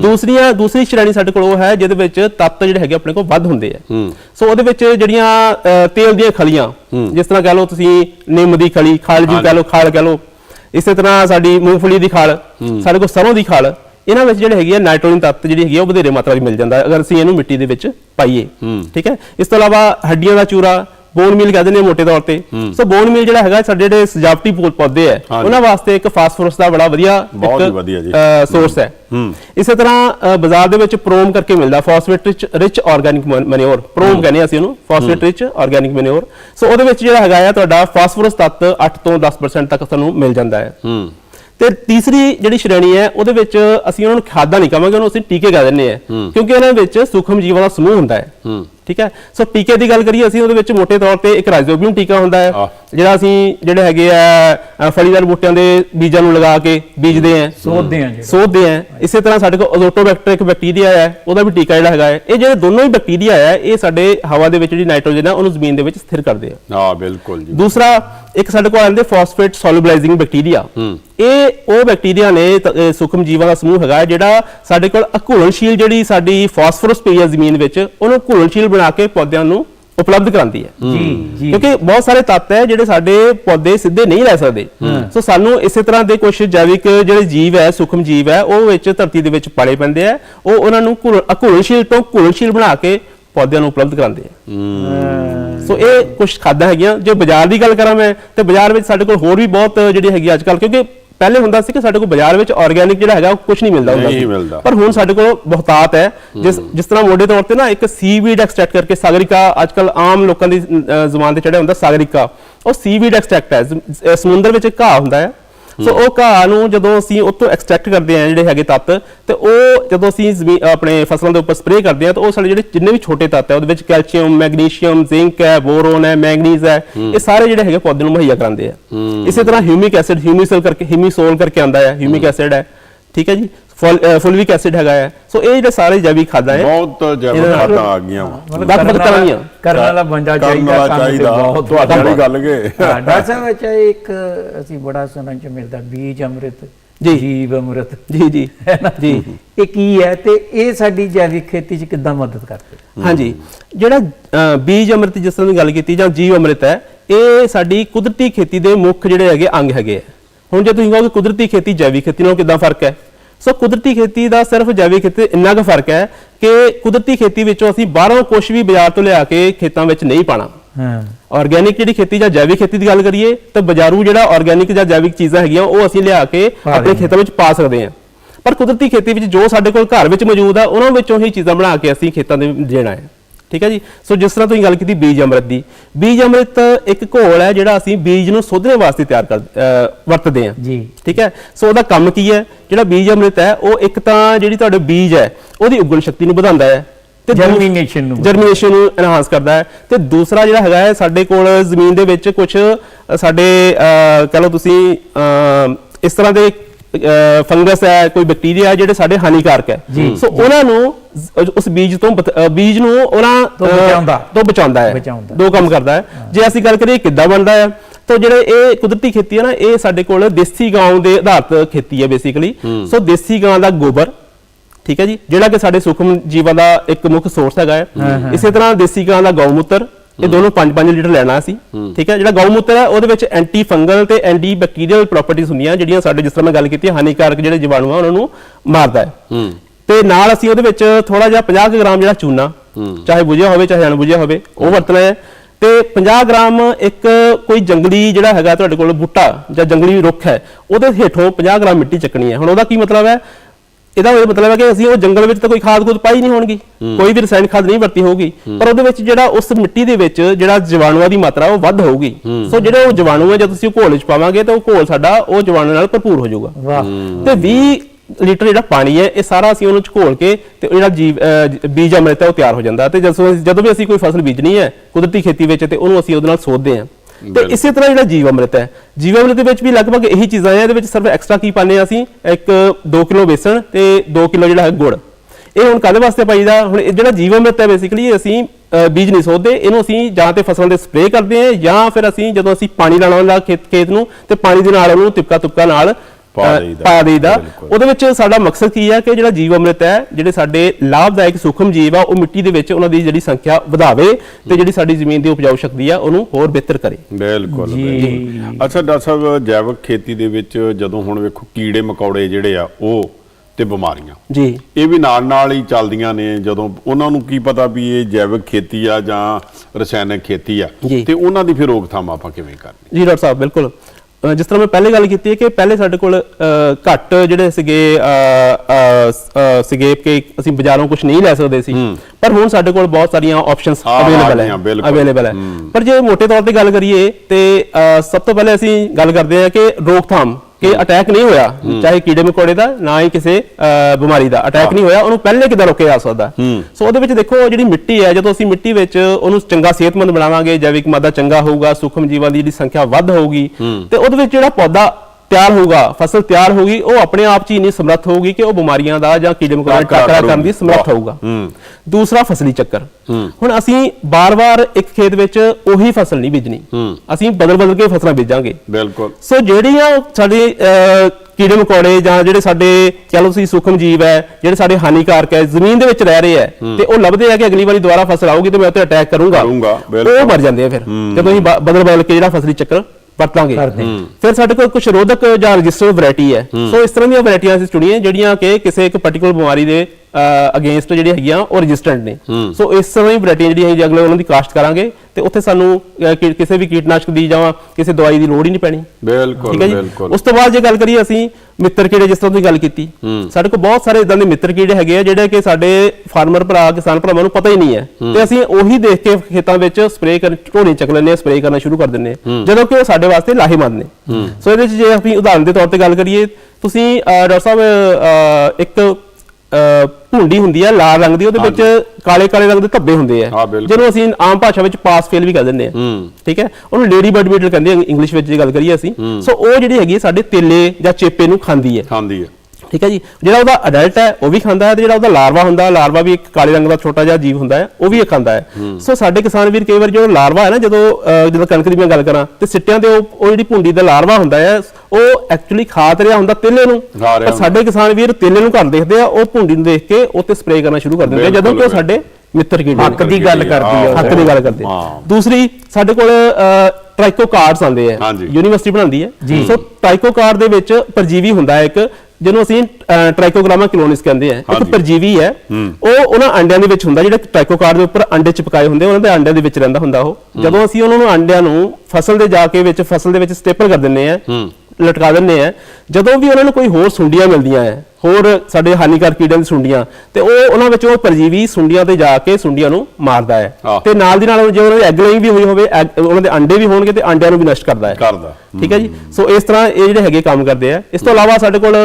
ਦੂਸਰੀਆਂ ਦੂਸਰੀ ਸ਼੍ਰੇਣੀ ਸਾਡੇ ਕੋਲ ਉਹ ਹੈ ਜਿਹਦੇ ਵਿੱਚ ਤੱਤ ਜਿਹੜੇ ਹੈਗੇ ਆਪਣੇ ਕੋਲ ਵੱਧ ਹੁੰਦੇ ਆ। ਸੋ ਉਹਦੇ ਵਿੱਚ ਜਿਹੜੀਆਂ ਤੇਲ ਦੀਆਂ ਖਲੀਆਂ ਜਿਸ ਤਰ੍ਹਾਂ ਕਹ ਲਓ ਤੁਸੀਂ ਨਿੰਮ ਦੀ ਖਲੀ ਖਾਲ ਜੀ ਕਹ ਲਓ ਖਾਲ ਕਹ ਲਓ ਇਸੇ ਤਰ੍ਹਾਂ ਸਾਡੀ ਮੂੰਗਫਲੀ ਦੀ ਖਾਲ ਸਾਡੇ ਕੋਲ ਸਰੋਂ ਦੀ ਖਾਲ ਇਹਨਾਂ ਵਿੱਚ ਜਿਹੜੇ ਹੈਗੇ ਆ ਨਾਈਟ੍ਰੋਜਨ ਤੱਤ ਜਿਹੜੀ ਹੈਗੀ ਆ ਉਹ ਵਧੇਰੇ ਮਾਤਰਾ ਵਿੱਚ ਮਿਲ ਜਾਂਦਾ। ਅਗਰ ਅਸੀਂ ਇਹਨੂੰ ਮਿੱਟੀ ਦੇ ਵਿੱਚ ਪਾਈਏ ਠੀਕ ਹੈ? ਇਸ ਤੋਂ ਇਲਾਵਾ ਹੱਡੀਆਂ ਦਾ ਚੂਰਾ ਬੋਨ ਮੀਲ ਕਹਿੰਦੇ ਨੇ ਮੋٹے ਤੌਰ ਤੇ। ਸੋ ਬੋਨ ਮੀਲ ਜਿਹੜਾ ਹੈਗਾ ਸਾਡੇ ਜਿਹੜੇ ਸਜਾਵਟੀ ਪੌਦੇ ਹਾਂਜੀ। ਉਹਨਾਂ ਵਾਸਤੇ ਇੱਕ ਫਾਸਫੋਰਸ ਦਾ ਬੜਾ ਵਧੀਆ ਬਹੁਤ ਹੀ ਵਧੀਆ ਜੀ। ਸੋਰਸ ਹੈ। ਇਸੇ ਤਰ੍ਹਾਂ ਬਾਜ਼ਾਰ ਦੇ ਵਿੱਚ ਪ੍ਰੋਮ ਕਰਕੇ ਮਿਲਦਾ phosphate rich rich organic manure PROM ਕਹਿੰਦੇ ਆ ਅਸੀਂ ਉਹਨੂੰ phosphate rich organic manure so ਉਹਦੇ ਵਿੱਚ ਜਿਹੜਾ ਹੈਗਾ ਆ ਤੁਹਾਡਾ ਫਾਸਫੋਰਸ ਤੱਤ 8 ਤੋਂ 10% ਤੱਕ ਤੁਹਾਨੂੰ ਮਿਲ ਜਾਂਦਾ ਹੈ। ਹੂੰ। ਤੇ ਤੀਸਰੀ ਜਿਹੜੀ ਸ਼੍ਰੇਣੀ ਹੈ ਉਹਦੇ ਵਿੱਚ ਅਸੀਂ ਉਹਨਾਂ ਨੂੰ ਖਾਦਾਂ ਨਹੀਂ ਕਹਾਂਗੇ ਉਹਨੂੰ ਅਸੀਂ ਟੀਕੇ ਕਹਿ ਦਿੰਦੇ ਆ। ਕਿਉਂਕਿ ਉਹਨਾਂ ਵਿੱਚ ਸੂਖਮ ਜੀਵਾਂ ਦਾ ਸਮੂਹ ਹੁੰਦਾ ਹੈ। ਠੀਕ ਹੈ? ਸੋ ਟੀਕੇ ਦੀ ਗੱਲ ਕਰੀਏ ਅਸੀਂ ਉਹਦੇ ਵਿੱਚ ਮੋٹے ਤੌਰ ਤੇ ਇੱਕ ਰਾਈਜ਼ੋਬੀਅਮ ਟੀਕਾ ਹੁੰਦਾ ਹੈ। ਜਿਹੜਾ ਅਸੀਂ ਜਿਹੜੇ ਹੈਗੇ ਆ ਫਲੀਦਾਰ ਬੂਟਿਆਂ ਦੇ ਬੀਜਾਂ ਨੂੰ ਲਗਾ ਕੇ ਬੀਜਦੇ ਆ ਸੋਧਦੇ ਆ ਜਿਹੜੇ। ਸੋਧਦੇ ਆ ਇਸੇ ਤਰ੍ਹਾਂ ਸਾਡੇ ਕੋਲ ਅਜ਼ੋਟੋਬੈਕਟਰ ਇੱਕ ਬੈਕਟੀਰੀਆ ਹੈ ਉਹਦਾ ਵੀ ਟੀਕਾ ਜਿਹੜਾ ਹੈਗਾ ਹੈ। ਇਹ ਜਿਹੜੇ ਦੋਨੋਂ ਹੀ ਬੈਕਟੀਰੀਆ ਹੈ ਇਹ ਸਾਡੇ ਹਵਾ ਦੇ ਵਿੱਚ ਜਿਹੜੀ ਨਾਈਟ੍ਰੋਜਨ ਹੈ ਉਹਨੂੰ ਜ਼ਮੀਨ ਦੇ ਵਿੱਚ ਸਥਿਰ ਕਰਦੇ ਆ। ਹਾਂ ਬਿਲਕੁਲ ਜੀ। ਦੂਸਰਾ ਇੱਕ ਸਾਡੇ ਕੋਲ ਆਉਂਦੇ ਫਾਸਫੇਟ ਸੋਲੂਬਲਾਈਜ਼ਿੰਗ ਬੈਕਟੀਰੀਆ ਇਹ ਉਹ ਬੈਕਟੀਰੀਆ ਨੇ ਸੂਖਮ ਜੀਵਾਂ ਦਾ ਸਮੂਹ ਹੈਗਾ ਹੈ ਜਿਹੜਾ ਸਾਡੇ ਕੋਲ ਅਘੁਲਣਸ਼ੀਲ ਜਿਹੜੀ ਸਾਡੀ ਫਾਸਫੋਰਸ ਪਈ ਹੈ ਜ਼ਮੀਨ ਵਿੱਚ ਉਹਨੂੰ ਘੁਲਣਸ਼ੀਲ ਬਣਾ ਕੇ ਪੌਦਿਆਂ ਨੂੰ ਉਪਲਬਧ ਕਰਾਉਂਦੀ ਹੈ। ਜੀ ਜੀ। ਕਿਉਂਕਿ ਬਹੁਤ ਸਾਰੇ ਤੱਤ ਹੈ ਜਿਹੜੇ ਸਾਡੇ ਪੌਦੇ ਸਿੱਧੇ ਨਹੀਂ ਲੈ ਸਕਦੇ। ਸੋ ਸਾਨੂੰ ਇਸੇ ਤਰ੍ਹਾਂ ਦੇ ਕੁਝ ਜੈਵਿਕ ਜਿਹੜੇ ਜੀਵ ਹੈ ਸੂਖਮ ਜੀਵ ਹੈ ਉਹ ਵਿੱਚ ਧਰਤੀ ਦੇ ਵਿੱਚ ਪਾਲੇ ਪੈਂਦੇ ਆ ਉਹ ਉਹਨਾਂ ਨੂੰ ਘੁਲ- ਅਘੁਲਣਸ਼ੀਲ ਤੋਂ ਘੁਲਣਸ਼ੀਲ ਬਣਾ ਕੇ ਪੌਦਿਆਂ ਨੂੰ ਉਪਲਬਧ ਕਰਾਉਂਦੇ ਆ। ਸੋ ਇਹ ਕੁਝ ਖਾਦਾਂ ਹੈਗੀਆਂ ਜੇ ਬਾਜ਼ਾਰ ਦੀ ਗੱਲ ਕਰਾਂ ਮੈਂ ਤੇ ਬਾਜ਼ਾਰ ਵਿੱਚ ਸਾਡੇ ਕੋਲ ਹੋਰ ਵੀ ਬਹੁਤ ਜਿਹੜੀ ਹੈਗੀ ਅੱਜ ਕੱਲ ਕਿਉਂਕਿ ਪਹਿਲੇ ਹੁੰਦਾ ਸੀ ਕਿ ਸਾਡੇ ਕੋਲ ਬਾਜ਼ਾਰ ਵਿੱਚ ਆਰਗੇਨਿਕ ਜਿਹੜਾ ਹੈਗਾ ਕੁਝ ਨਹੀਂ ਮਿਲਦਾ ਹੁੰਦਾ ਸੀ। ਪਰ ਹੁਣ ਸਾਡੇ ਕੋਲ ਬਹੁਤਾਤ ਹੈ। ਜਿਸ ਜਿਸ ਤਰ੍ਹਾਂ ਮੋਢੇ ਤੌਰ ਤੇ ਨਾ ਇੱਕ ਸੀਵੀਡ ਐਕਸਟ੍ਰੈਕਟ ਕਰਕੇ ਸਾਗਰਿਕਾ ਅੱਜ ਕੱਲ ਆਮ ਲੋਕਾਂ ਦੀ ਜ਼ੁਬਾਨ ਤੇ ਚੜਿਆ ਹੁੰਦਾ ਸਾਗਰਿਕਾ। ਉਹ ਸੀਵੀਡ ਐਕਸਟ੍ਰੈਕਟ ਹੈ। ਸਮੁੰਦਰ ਵਿੱਚ ਇੱਕ ਘਾਹ ਹੁੰਦਾ ਹੈ। ਸੋ ਉਹ ਘਾਹ ਨੂੰ ਜਦੋਂ ਅਸੀਂ ਉੱਥੋਂ ਐਕਸਟ੍ਰੈਕਟ ਕਰਦੇ ਆ ਜਿਹੜੇ ਹੈਗੇ ਤੱਤ ਤੇ ਉਹ ਜਦੋਂ ਅਸੀਂ ਆਪਣੇ ਫਸਲਾਂ ਦੇ ਉੱਪਰ ਸਪਰੇਅ ਕਰਦੇ ਆ ਤਾਂ ਉਹ ਸਾਡੇ ਜਿਹੜੇ ਜਿੰਨੇ ਵੀ ਛੋਟੇ ਤੱਤ ਹੈ ਉਹਦੇ ਵਿੱਚ ਕੈਲਸ਼ੀਅਮ ਮੈਗਨੀਸ਼ੀਅਮ ਜ਼ਿੰਕ ਹੈ ਬੋਰੋਨ ਹੈ ਮੈਂਗਨੀਜ਼ ਹੈ ਇਹ ਸਾਰੇ ਜਿਹੜੇ ਹੈਗੇ ਪੌਦੇ ਨੂੰ ਮੁਹੱਈਆ ਕਰਾਉਂਦੇ ਆ। ਇਸੇ ਤਰ੍ਹਾਂ ਹਿਊਮਿਕ ਐਸਿਡ ਹਿਊਮਿਸਲ ਕਰਕੇ ਹਿਮੀਸੋਲ ਕਰਕੇ ਆਂਦਾ ਹੈ ਹਿਊਮਿਕ ਐਸਿਡ ਹੈ। ਠੀਕ ਹੈ ਜੀ? ਫੁਲਵਿਕ ਐਸਿਡ ਹੈਗਾ ਹੈ। ਸੋ ਇਹ ਜਿਹੜੇ ਸਾਰੇ ਜੈਵਿਕ ਖਾਦਾਂ ਹੈ ਬਹੁਤ ਜੈਵਿਕ ਖਾਦਾਂ ਆ ਗਈਆਂ। ਵੱਖ-ਵੱਖ ਕਰਨ ਤਰ੍ਹਾਂ ਦੀਆਂ। ਕਰਨ ਵਾਲਾ ਬੰਦਾ ਚਾਹੀਦਾ ਕੰਮ ਤੇ ਬਹੁਤ ਤੁਹਾਡੇ ਵਾਲੀ ਗੱਲ ਕੇ ਹਾਂ, ਡਾਕਟਰ ਸਾਹਿਬ ਅੱਛਾ ਇੱਕ ਅਸੀਂ ਬੜਾ ਸੁਣਨ ਚ ਮਿਲਦਾ ਬੀਜ ਅੰਮ੍ਰਿਤ ਜੀ। ਜੀਵ ਅੰਮ੍ਰਿਤ। ਜੀ ਜੀ। ਹੈ ਨਾ? ਜੀ। ਇਹ ਕੀ ਹੈ ਤੇ ਇਹ ਸਾਡੀ ਜੈਵਿਕ ਖੇਤੀ ਚ ਕਿੱਦਾਂ ਮਦਦ ਕਰਦੇ? ਹਾਂਜੀ। ਜਿਹੜਾ ਬੀਜ ਅੰਮ੍ਰਿਤ ਜਿਸ ਤਰ੍ਹਾਂ ਦੀ ਗੱਲ ਕੀਤੀ ਜਾਂ ਜੀਵ ਅੰਮ੍ਰਿਤ ਹੈ ਇਹ ਸਾਡੀ ਕੁਦਰਤੀ ਖੇਤੀ ਦੇ ਮੁੱਖ ਜਿਹੜੇ ਹੈਗੇ ਅੰਗ ਹੈਗੇ ਹੁਣ ਜੇ ਤੁਸੀਂ ਕਹੋਗੇ ਕੁਦਰਤੀ ਖੇਤੀ ਜੈਵਿਕ ਖੇਤੀ ਨਾਲੋਂ ਕਿੱਦਾਂ ਫ਼ਰਕ ਹੈ? ਸੋ ਕੁਦਰਤੀ ਖੇਤੀ ਦਾ ਸਿਰਫ ਜੈਵਿਕ ਖੇਤੀ ਇੰਨਾ ਕੁ ਫ਼ਰਕ ਹੈ ਕਿ ਕੁਦਰਤੀ ਖੇਤੀ ਵਿੱਚੋਂ ਅਸੀਂ ਬਾਹਰੋਂ ਕੁਝ ਵੀ ਬਾਜ਼ਾਰ ਤੋਂ ਲਿਆ ਕੇ ਖੇਤਾਂ ਵਿੱਚ ਨਹੀਂ ਪਾਣਾ ਹਾਂ। ਆਰਗੇਨਿਕ ਜਿਹੜੀ ਖੇਤੀ ਜਾਂ ਜੈਵਿਕ ਖੇਤੀ ਦੀ ਗੱਲ ਕਰੀਏ ਤਾਂ ਬਾਜ਼ਾਰੂ ਜਿਹੜਾ ਆਰਗੇਨਿਕ ਜਾਂ ਜੈਵਿਕ ਚੀਜ਼ਾਂ ਹੈਗੀਆਂ ਉਹ ਅਸੀਂ ਲਿਆ ਕੇ ਆਪਣੇ ਖੇਤਾਂ ਵਿੱਚ ਪਾ ਸਕਦੇ ਹਾਂ। ਪਰ ਕੁਦਰਤੀ ਖੇਤੀ ਵਿੱਚ ਜੋ ਸਾਡੇ ਕੋਲ ਘਰ ਵਿੱਚ ਮੌਜੂਦ ਆ ਉਹਨਾਂ ਵਿੱਚੋਂ ਹੀ ਚੀਜ਼ਾਂ ਬਣਾ ਕੇ ਅਸੀਂ ਖੇਤਾਂ ਦੇ ਦੇਣਾ ਹੈ। ਠੀਕ ਹੈ ਜੀ? ਸੋ ਜਿਸ ਤਰ੍ਹਾਂ ਤੁਸੀਂ ਗੱਲ ਕੀਤੀ ਬੀਜ ਅੰਮ੍ਰਿਤ ਦੀ ਬੀਜ ਅੰਮ੍ਰਿਤ ਇੱਕ ਘੋਲ ਹੈ ਜਿਹੜਾ ਅਸੀਂ ਬੀਜ ਨੂੰ ਸੋਧਣੇ ਵਾਸਤੇ ਤਿਆਰ ਕਰ ਵਰਤਦੇ ਹਾਂ। ਜੀ। ਠੀਕ ਹੈ? ਸੋ ਉਹਦਾ ਕੰਮ ਕੀ ਹੈ? ਜਿਹੜਾ ਬੀਜ ਅੰਮ੍ਰਿਤ ਹੈ ਉਹ ਇੱਕ ਤਾਂ ਜਿਹੜੀ ਤੁਹਾਡੇ ਬੀਜ ਹੈ ਉਹਦੀ ਉਗਣ ਸ਼ਕਤੀ ਨੂੰ ਵਧਾਉਂਦਾ ਹੈ ਤੇ Germination ਨੂੰ। ਜਰਮੀਨੇਸ਼ਨ ਨੂੰ ਐਨਹਾਂਸ ਕਰਦਾ ਹੈ ਤੇ ਦੂਸਰਾ ਜਿਹੜਾ ਹੈਗਾ ਹੈ ਸਾਡੇ ਕੋਲ ਜ਼ਮੀਨ ਦੇ ਵਿੱਚ ਕੁਝ ਸਾਡੇ ਕਹ ਲਓ ਤੁਸੀਂ ਇਸ ਤਰ੍ਹਾਂ ਦੇ ਫੰਗਸ ਹੈ ਕੋਈ ਬੈਕਟੀਰੀਆ ਹੈ ਜਿਹੜੇ ਸਾਡੇ ਹਾਨੀਕਾਰਕ ਹੈ। ਸੋ ਉਹਨਾਂ ਨੂੰ ਉਸ ਬੀਜ ਤੋਂ ਬੀਜ ਨੂੰ ਉਹਨਾਂ ਤੋਂ ਬਚਾਉਂਦਾ। ਤੋਂ ਬਚਾਉਂਦਾ ਹੈ। ਦੋ ਕੰਮ ਕਰਦਾ ਹੈ। ਜੇ ਅਸੀਂ ਗੱਲ ਕਰੀਏ ਕਿੱਦਾਂ ਬਣਦਾ ਹੈ ਤਾਂ ਜਿਹੜੇ ਇਹ ਕੁਦਰਤੀ ਖੇਤੀ ਹੈ ਨਾ ਇਹ ਸਾਡੇ ਕੋਲ ਦੇਸੀ ਗਾਂ ਦੇ ਆਧਾਰਿਤ ਖੇਤੀ ਹੈ ਬੇਸਿਕਲੀ ਸੋ ਦੇਸੀ ਗਾਂ ਦਾ ਗੋਬਰ ਠੀਕ ਹੈ ਜੀ ਜਿਹੜਾ ਕਿ ਸਾਡੇ ਸੂਖਮ ਜੀਵਾਂ ਦਾ ਇੱਕ ਮੁੱਖ ਸੋਰਸ ਹੈਗਾ ਹੈ। ਇਸੇ ਤਰ੍ਹਾਂ ਦੇਸੀ ਗਾਂ ਦਾ ਗਊਮੂਤਰ ਇਹ ਦੋਨੋਂ 5-5 ਲੀਟਰ ਲੈਣਾ ਸੀ। ਠੀਕ ਹੈ ਜਿਹੜਾ ਗਊਮੂਤਰ ਹੈ ਉਹਦੇ ਵਿੱਚ ਐਂਟੀ ਫੰਗਲ ਤੇ ਐਂਟੀ ਬੈਕਟੀਰੀਅਲ ਪ੍ਰਾਪਰਟੀਆਂ ਹੁੰਦੀਆਂ ਜਿਹੜੀਆਂ ਸਾਡੇ ਜਿਸ ਤਰ੍ਹਾਂ ਮੈਂ ਗੱਲ ਕੀਤੀ ਹੈ, ਹਾਨੀਕਾਰਕ ਜਿਹੜੇ ਜੀਵਾਣੂ ਆ ਉਹਨਾਂ ਨੂੰ ਮਾਰਦਾ ਹੈ। ਤੇ ਨਾਲ ਅਸੀਂ ਉਹਦੇ ਵਿੱਚ ਥੋੜਾ ਜਿਹਾ 50 ਕੁ ਗ੍ਰਾਮ ਜਿਹੜਾ ਚੂਨਾ ਚਾਹੇ ਬੁਝਿਆ ਹੋਵੇ ਚਾਹੇ ਅਣਬੁਝਿਆ ਹੋਵੇ ਉਹ ਵਰਤਣਾ ਹੈ। ਤੇ 50 ਗ੍ਰਾਮ ਇੱਕ ਕੋਈ ਜੰਗਲੀ ਜਿਹੜਾ ਹੈਗਾ ਤੁਹਾਡੇ ਕੋਲ ਬੂਟਾ ਜਾਂ ਜੰਗਲੀ ਰੁੱਖ ਹੈ ਉਹਦੇ ਹੇਠੋਂ 50 ਗ੍ਰਾਮ ਮਿੱਟੀ ਚੱਕਣੀ ਹੈ। ਹੁਣ ਉਹਦਾ ਕੀ ਮਤਲਬ ਹੈ? ਇਹਦਾ ਇਹ ਮਤਲਬ ਹੈ ਕਿ ਅਸੀਂ ਉਹ ਜੰਗਲ ਵਿੱਚ ਤਾਂ ਕੋਈ ਖਾਦ ਖੂਦ ਪਾਈ ਨਹੀਂ ਹੋਣਗੀ। ਕੋਈ ਵੀ ਰਸਾਇਣ ਖਾਦ ਨਹੀਂ ਵਰਤੀ ਹੋਊਗੀ। ਪਰ ਉਹਦੇ ਵਿੱਚ ਜਿਹੜਾ ਉਸ ਮਿੱਟੀ ਦੇ ਵਿੱਚ ਜਿਹੜਾ ਜੀਵਾਣੂਆਂ ਦੀ ਮਾਤਰਾ ਉਹ ਵੱਧ ਹੋਊਗੀ। ਸੋ ਜਿਹੜੇ ਉਹ ਜੀਵਾਣੂ ਹੈ ਜਦੋਂ ਤੁਸੀਂ ਉਹ ਘੋਲ ਵਿੱਚ ਪਾਵਾਂਗੇ ਤਾਂ ਉਹ ਘੋਲ ਸਾਡਾ ਉਹ ਜੀਵਾਣੂ ਨਾਲ ਭਰਪੂਰ ਹੋ ਜਾਊਗਾ। ਤੇ 20 ਲੀਟਰ ਜਿਹੜਾ ਪਾਣੀ ਹੈ ਇਹ ਸਾਰਾ ਅਸੀਂ ਉਹਨੂੰ ਚ ਘੋਲ ਕੇ ਤੇ ਉਹ ਜਿਹੜਾ ਜੀਵ ਬੀਜ ਅੰਮ੍ਰਿਤ ਹੈ ਉਹ ਤਿਆਰ ਹੋ ਜਾਂਦਾ। ਤੇ ਜਦੋਂ ਜਦੋਂ ਵੀ ਅਸੀਂ ਕੋਈ ਫਸਲ ਬੀਜਣੀ ਹੈ ਕੁਦਰਤੀ ਖੇਤੀ ਵਿੱਚ ਤੇ ਉਹਨੂੰ ਅਸੀਂ ਉਹਦੇ ਨਾਲ ਸੋਧਦੇ ਹਾਂ। ਤੇ। ਇਸੇ ਤਰ੍ਹਾਂ ਜਿਹੜਾ ਜੀਵ ਅੰਮ੍ਰਿਤ ਹੈ ਜੀਵ ਅੰਮ੍ਰਿਤ ਦੇ ਵਿੱਚ ਵੀ ਲਗਭਗ ਇਹੀ ਚੀਜ਼ਾਂ ਆ ਇਹਦੇ ਵਿੱਚ ਸਿਰਫ ਐਕਸਟਰਾ ਕੀ ਪਾਉਂਦੇ ਹਾਂ ਅਸੀਂ? ਇੱਕ 2 ਕਿਲੋ ਬੇਸਣ ਤੇ 2 ਕਿਲੋ ਜਿਹੜਾ ਹੈ ਗੁੜ। ਇਹ ਹੁਣ ਕਾਦੇ ਵਾਸਤੇ ਪਾਈਦਾ ਹੁਣ ਇਹ ਜਿਹੜਾ ਜੀਵ ਅੰਮ੍ਰਿਤ ਹੈ ਬੇਸਿਕਲੀ ਅਸੀਂ ਬੀਜ ਨਹੀਂ ਸੋਧਦੇ ਇਹਨੂੰ ਅਸੀਂ ਜਾਂ ਤੇ ਫਸਲਾਂ ਦੇ ਸਪਰੇਅ ਕਰਦੇ ਹਾਂ ਜਾਂ ਫਿਰ ਅਸੀਂ ਜਦੋਂ ਅਸੀਂ ਪਾਣੀ ਲਾਉਣਾ ਹੁੰਦਾ ਖੇਤ ਖੇਤ ਨੂੰ ਤੇ ਪਾਣੀ ਦੇ ਨਾਲ ਉਹਨੂੰ ਤਿਪਕਾ ਤੁਪਕਾ ਨਾਲ ਪਾ ਦੇਈਦਾ। ਉਹਦੇ ਵਿੱਚ ਸਾਡਾ ਮਕਸਦ ਕੀ ਹੈ ਕਿ ਜਿਹੜਾ ਜੀਵ ਅੰਮ੍ਰਿਤ ਹੈ ਜਿਹੜੇ ਸਾਡੇ ਲਾਭਦਾਇਕ ਸੂਖਮ ਜੀਵ ਆ ਉਹ ਮਿੱਟੀ ਦੇ ਵਿੱਚ ਉਹਨਾਂ ਦੀ ਜਿਹੜੀ ਸੰਖਿਆ ਵਧਾਵੇ ਤੇ ਜਿਹੜੀ ਸਾਡੀ ਜ਼ਮੀਨ ਦੀ ਉਪਜਾਊ ਸ਼ਕਤੀ ਆ ਉਹਨੂੰ ਹੋਰ ਬਿਹਤਰ ਕਰੇ। ਬਿਲਕੁਲ। ਅੱਛਾ ਡਾਕਟਰ ਸਾਹਿਬ ਜੈਵਿਕ ਖੇਤੀ ਦੇ ਵਿੱਚ ਜਦੋਂ ਹੁਣ ਵੇਖੋ ਕੀੜੇ ਮਕੌੜੇ ਜਿਹੜੇ ਆ ਉਹ ਤੇ ਬਿਮਾਰੀਆਂ। ਜੀ। ਇਹ ਵੀ ਨਾਲ ਨਾਲ ਹੀ ਚੱਲਦੀਆਂ ਨੇ ਜਦੋਂ ਉਹਨਾਂ ਨੂੰ ਕੀ ਪਤਾ ਵੀ ਇਹ ਜੈਵਿਕ ਖੇਤੀ ਆ ਜਾਂ ਰਸਾਇਣਿਕ ਖੇਤੀ ਆ। ਤੇ ਉਹਨਾਂ ਦੀ ਫਿਰ ਰੋਕਥਾਮ ਆਪਾਂ ਕਿਵੇਂ ਕਰਨੀ? ਜੀ ਡਾਕਟਰ ਸਾਹਿਬ ਬਿਲਕੁਲ। ਜਿਸ ਤਰ੍ਹਾਂ ਮੈਂ ਪਹਿਲੇ ਗੱਲ ਕੀਤੀ ਹੈ ਕਿ ਪਹਿਲੇ ਸਾਡੇ ਕੋਲ ਘੱਟ ਜਿਹੜੇ ਸੀਗੇ ਸੀਗੇ ਕਿ ਅਸੀਂ ਬਾਜ਼ਾਰੋਂ ਕੁਝ ਨਹੀਂ ਲੈ ਸਕਦੇ ਸੀ। ਪਰ ਹੁਣ ਸਾਡੇ ਕੋਲ ਬਹੁਤ ਸਾਰੀਆਂ ਆਪਸ਼ਨਸ ਅਵੇਲੇਬਲ ਹੈ। ਅਵੇਲੇਬਲ ਹੈ। ਪਰ ਜੇ ਮੋٹے ਤੌਰ ਤੇ ਗੱਲ ਕਰੀਏ ਤੇ ਸਭ ਤੋਂ ਪਹਿਲੇ ਅਸੀਂ ਗੱਲ ਕਰਦੇ ਹਾਂ ਕਿ ਰੋਕਥਾਮ। ਕਿ ਅਟੈਕ ਨਹੀਂ ਹੋਇਆ ਚਾਹੇ ਕੀੜੇ ਮਕੌੜੇ ਦਾ ਨਾ ਹੀ ਕਿਸੇ ਬਿਮਾਰੀ ਦਾ ਅਟੈਕ ਨਹੀਂ ਹੋਇਆ ਉਹਨੂੰ ਪਹਿਲੇ ਕਿਦਾਂ ਰੋਕਿਆ ਜਾ ਸਕਦਾ? ਸੋ ਉਹਦੇ ਵਿੱਚ ਦੇਖੋ ਜਿਹੜੀ ਮਿੱਟੀ ਹੈ ਜਦੋਂ ਅਸੀਂ ਮਿੱਟੀ ਵਿੱਚ ਉਹਨੂੰ ਚੰਗਾ ਸਿਹਤਮੰਦ ਬਣਾਵਾਂਗੇ ਜੈਵਿਕ ਮਾਦਾ ਚੰਗਾ ਹੋਊਗਾ ਸੂਖਮ ਜੀਵਾਂ ਦੀ ਜਿਹੜੀ ਸੰਖਿਆ ਵੱਧ ਹੋਊਗੀ ਤੇ ਉਹਦੇ ਵਿੱਚ ਜਿਹੜਾ ਪੌਦਾ ਤਿਆਰ ਹੋਊਗਾ ਫਸਲ ਤਿਆਰ ਹੋਊਗੀ ਉਹ ਆਪਣੇ ਆਪ ਚ ਹੀ ਨਹੀਂ ਸਮਰੱਥ ਹੋਊਗੀ ਕਿ ਉਹ ਬਿਮਾਰੀਆਂ ਦਾ ਜਾਂ ਕੀੜੇ ਮਕੌੜੇ ਦਾ ਟਾਕਰਾ ਕਰਨ ਦੀ। ਸਮਰੱਥ। ਹੋਊਗਾ। ਹੂੰ। ਦੂਸਰਾ ਫਸਲੀ ਚੱਕਰ। ਹੁਣ ਅਸੀਂ ਬਾਰ-ਬਾਰ ਇੱਕ ਖੇਤ ਵਿੱਚ ਉਹੀ ਫਸਲ ਨਹੀਂ ਬੀਜਣੀ। ਅਸੀਂ ਬਦਲ-ਬਦਲ ਕੇ ਫਸਲਾਂ ਬੀਜਾਂਗੇ। ਬਿਲਕੁਲ। ਸੋ ਜਿਹੜੀਆਂ ਸਾਡੇ ਕੀੜੇ ਮਕੌੜੇ ਜਾਂ ਜਿਹੜੇ ਸਾਡੇ ਕਹ ਲਓ ਤੁਸੀਂ ਸੂਖਮ ਜੀਵ ਹੈ ਜਿਹੜੇ ਸਾਡੇ ਹਾਨੀਕਾਰਕ ਹੈ ਜ਼ਮੀਨ ਦੇ ਵਿੱਚ ਰਹਿ ਰਹੇ ਹੈ ਤੇ ਉਹ ਲੱਭਦੇ ਆ ਕਿ ਅਗਲੀ ਵਾਰੀ ਦੁਬਾਰਾ ਫਸਲ ਆਊਗੀ ਤੇ ਮੈਂ ਉੱਤੇ ਅਟੈਕ ਕਰੂੰਗਾ। ਉਹ ਮਰ ਜਾਂਦੇ ਆ ਫਿਰ। ਜਦੋਂ ਅਸੀਂ ਬ- ਬਦਲ ਬਦਲ ਕੇ ਜਿਹੜਾ ਫਸਲੀ ਚੱਕਰ ਵਰਤਾਂਗੇ। ਕਰਦੇ। ਫਿਰ ਸਾਡੇ ਕੋਲ ਕੁਝ ਰੋਧਕ ਜਾਂ ਰਜਿਸਟਰਡ ਵੈਰਾਈਟੀ ਹੈ। ਸੋ ਇਸ ਤਰ੍ਹਾਂ ਦੀਆਂ ਵੈਰਾਈਟੀਆਂ ਅਸੀਂ ਚੁਣੀਆਂ ਜਿਹੜੀਆਂ ਕਿ ਕਿਸੇ ਇੱਕ ਪਾਰਟਿਕੂਲਰ ਬਿਮਾਰੀ ਦੇ ਅਗੇਂਸਟ ਜਿਹੜੀਆਂ ਹੈਗੀਆਂ ਉਹ ਰੈਜ਼ਿਸਟੈਂਟ ਨੇ। ਸੋ ਇਸ ਤਰ੍ਹਾਂ ਦੀ ਵੈਰਾਈਟੀਆਂ ਜਿਹੜੀਆਂ ਹੈਗੀਆਂ ਅਗਲੇ ਉਹਨਾਂ ਦੀ ਕਾਸਟ ਕਰਾਂਗੇ ਤੇ ਉੱਥੇ ਸਾਨੂੰ ਕਿਸੇ ਵੀ ਕੀਟਨਾਸ਼ਕ ਦੀ ਜਾਂ ਕਿਸੇ ਦਵਾਈ ਦੀ ਲੋੜ ਹੀ ਨਹੀਂ ਪੈਣੀ। ਬਿਲਕੁਲ ਬਿਲਕੁਲ। ਉਸ ਤੋਂ ਬਾਅਦ ਜੇ ਗੱਲ ਕਰੀਏ ਅਸੀਂ ਮਿੱਤਰ ਕੀੜੇ ਜਿਸ ਤਰ੍ਹਾਂ ਤੁਸੀਂ ਗੱਲ ਕੀਤੀ। ਸਾਡੇ ਕੋਲ ਬਹੁਤ ਸਾਰੇ ਇਦਾਂ ਦੇ ਮਿੱਤਰ ਕੀੜੇ ਹੈਗੇ ਆ ਜਿਹੜੇ ਕਿ ਸਾਡੇ ਫਾਰਮਰ ਭਰਾ ਕਿਸਾਨ ਭਰਾਵਾਂ ਨੂੰ ਪਤਾ ਹੀ ਨਹੀਂ ਹੈ। ਤੇ ਅਸੀਂ ਉਹੀ ਦੇਖ ਕੇ ਖੇਤਾਂ ਵਿੱਚ ਸਪਰੇਅ ਕਰ ਢੋਣੀ ਚੱਕ ਲੈਂਦੇ ਆ ਸਪਰੇਅ ਕਰਨਾ ਸ਼ੁਰੂ ਕਰ ਦਿੰਦੇ ਆ ਜਦੋਂ ਕਿ ਉਹ ਸਾਡੇ ਵਾਸਤੇ ਲਾਹੇਮੰਦ ਨੇ। ਸੋ ਇਹਦੇ ਵਿੱਚ ਜੇ ਅਸੀਂ ਉਦਾਹਰਨ ਦੇ ਤੌਰ ਤੇ ਗੱਲ ਕਰੀਏ ਤੁਸੀਂ ਡਾਕਟਰ ਸਾਹਿਬ ਇੱਕ ਭੁੰਡੀ ਹੁੰਦੀ ਹੈ ਲਾਲ ਰੰਗ ਦੀ ਉਹਦੇ ਵਿੱਚ ਕਾਲੇ ਕਾਲੇ ਰੰਗ ਦੇ ਧੱਬੇ ਹੁੰਦੇ ਆ। ਜਿਹਨੂੰ ਅਸੀਂ ਆਮ ਭਾਸ਼ਾ ਵਿੱਚ ਪਾਸ ਫੇਲ ਵੀ ਕਹਿ ਦਿੰਦੇ ਆ। ਠੀਕ ਹੈ? ਉਹਨੂੰ ਲੇਡੀ ਬਰਡ ਬੀਟਲ ਕਹਿੰਦੇ ਆ ਇੰਗਲਿਸ਼ ਵਿੱਚ ਜੇ ਗੱਲ ਕਰੀਏ ਅਸੀਂ। ਸੋ ਉਹ ਜਿਹੜੀ ਹੈਗੀ ਸਾਡੇ ਤੇਲੇ ਜਾਂ ਚੇਪੇ ਨੂੰ ਖਾਂਦੀ ਹੈ। ਖਾਂਦੀ ਹੈ। ਠੀਕ ਹੈ ਜੀ? ਜਿਹੜਾ ਉਹਦਾ ਅਡਲਟ ਹੈ ਉਹ ਵੀ ਖਾਂਦਾ ਹੈ ਤੇ ਜਿਹੜਾ ਉਹਦਾ ਲਾਰਵਾ ਹੁੰਦਾ ਲਾਰਵਾ ਵੀ ਇੱਕ ਕਾਲੇ ਰੰਗ ਦਾ ਛੋਟਾ ਜਿਹਾ ਜੀਵ ਹੁੰਦਾ ਹੈ ਉਹ ਵੀ ਇਹ ਖਾਂਦਾ ਹੈ। ਸੋ ਸਾਡੇ ਕਿਸਾਨ ਵੀਰ ਕਈ ਵਾਰ ਜਦੋਂ ਲਾਰਵਾ ਹੈ ਨਾ ਜਦੋਂ ਜਦੋਂ ਕਣਕ ਦੀ ਮੈਂ ਗੱਲ ਕਰਾਂ ਤੇ ਸਿੱਟਿਆਂ ਤੇ ਉਹ ਉਹ ਜਿਹੜੀ ਭੁੰਡੀ ਦਾ ਲਾਰਵਾ ਹੁੰਦਾ ਹੈ ਉਹ ਐਕਚੁਅਲੀ ਖਾ ਤੇ ਰਿਹਾ ਹੁੰਦਾ ਤੇਲੇ ਨੂੰ। ਪਰ ਸਾਡੇ ਕਿਸਾਨ ਵੀਰ ਤੇਲੇ ਨੂੰ ਘਰ ਦੇਖਦੇ ਆ ਉਹ ਭੁੰਡੀ ਨੂੰ ਦੇਖ ਕੇ ਉੱਤੇ ਸਪਰੇਅ ਕਰਨਾ ਸ਼ੁਰੂ ਕਰ ਦਿੰਦੇ ਆ ਜਦੋਂ ਕਿ ਉਹ ਸਾਡੇ ਮਿੱਤਰ ਕੀੜੇ। ਹੱਕ ਦੀ ਗੱਲ ਕਰਦੀ ਹੈ ਹੱਕ ਦੀ ਗੱਲ ਕਰਦੇ। ਦੂਸਰੀ ਸਾਡੇ ਕੋਲ ਟ੍ਰਾਈਕੋ ਕਾਰਡਸ ਆਉਂਦੇ ਆ। ਯੂਨੀਵਰਸਿਟੀ ਬਣਾਉਂਦੀ ਹੈ। ਸੋ ਟ੍ਰਾਈਕੋ ਕਾਰਡ ਦੇ ਵਿੱਚ ਪਰਜੀਵੀ ਹੁੰਦਾ ਹੈ ਇੱਕ ਜਿਹਨੂੰ ਅਸੀਂ ਟ੍ਰਾਈਕੋਗਰਾਮਾ ਕਿਲੋਨਿਸ ਕਹਿੰਦੇ ਆ। ਇੱਕ। ਪਰਜੀਵੀ ਹੈ। ਉਹ ਉਹਨਾਂ ਅੰਡਿਆਂ ਦੇ ਵਿੱਚ ਹੁੰਦਾ ਜਿਹੜਾ ਟ੍ਰਾਈਕੋ ਕਾਰਡ ਦੇ ਉੱਪਰ ਅੰਡੇ ਚਿਪਕਾਏ ਹੁੰਦੇ ਉਹਨਾਂ ਦੇ ਅੰਡਿਆਂ ਦੇ ਵਿੱਚ ਰਹਿੰਦਾ ਹੁੰਦਾ ਉਹ। ਜਦੋਂ ਅਸੀਂ ਉਹਨਾਂ ਨੂੰ ਅੰਡਿਆਂ ਨੂੰ ਫਸਲ ਦੇ ਜਾ ਕੇ ਵਿੱਚ ਫਸਲ ਦੇ ਵਿੱਚ ਸਟੇਪਲ ਕਰ ਦਿੰਨੇ ਆ ਲਟਕਾ ਦਿੰਨੇ ਆ। ਜਦੋਂ ਵੀ ਉਹਨਾਂ ਨੂੰ ਕੋਈ ਹੋਰ ਸੁੰਡੀਆਂ ਮਿਲਦੀਆਂ ਹੈ ਹੋਰ ਸਾਡੇ ਹਾਨੀਕਾਰਕ ਕੀੜਿਆਂ ਦੀ ਸੁੰਡੀਆਂ ਤੇ ਉਹ ਉਹਨਾਂ ਵਿੱਚ ਉਹ ਪਰਜੀਵੀ ਸੁੰਡੀਆਂ ਤੇ ਜਾ ਕੇ ਸੁੰਡੀਆਂ ਨੂੰ ਮਾਰਦਾ ਹੈ। ਤੇ ਨਾਲ ਦੀ ਨਾਲ ਜੇ ਉਹਨਾਂ ਦੇ ਐਗ ਵੀ ਹੋਈ ਹੋਵੇ ਉਹਨਾਂ ਦੇ ਅੰਡੇ ਵੀ ਹੋਣਗੇ ਤੇ ਅੰਡਿਆਂ ਨੂੰ ਵੀ ਨਸ਼ਟ ਕਰਦਾ ਹੈ ਕਰਦਾ। ਠੀਕ ਹੈ ਜੀ? ਸੋ ਇਸ ਤਰ੍ਹਾਂ ਇਹ ਜਿਹੜੇ ਹੈਗੇ ਕੰਮ ਕਰਦੇ ਆ ਇਸ ਤੋਂ ਇਲਾਵਾ ਸਾਡੇ ਕੋਲ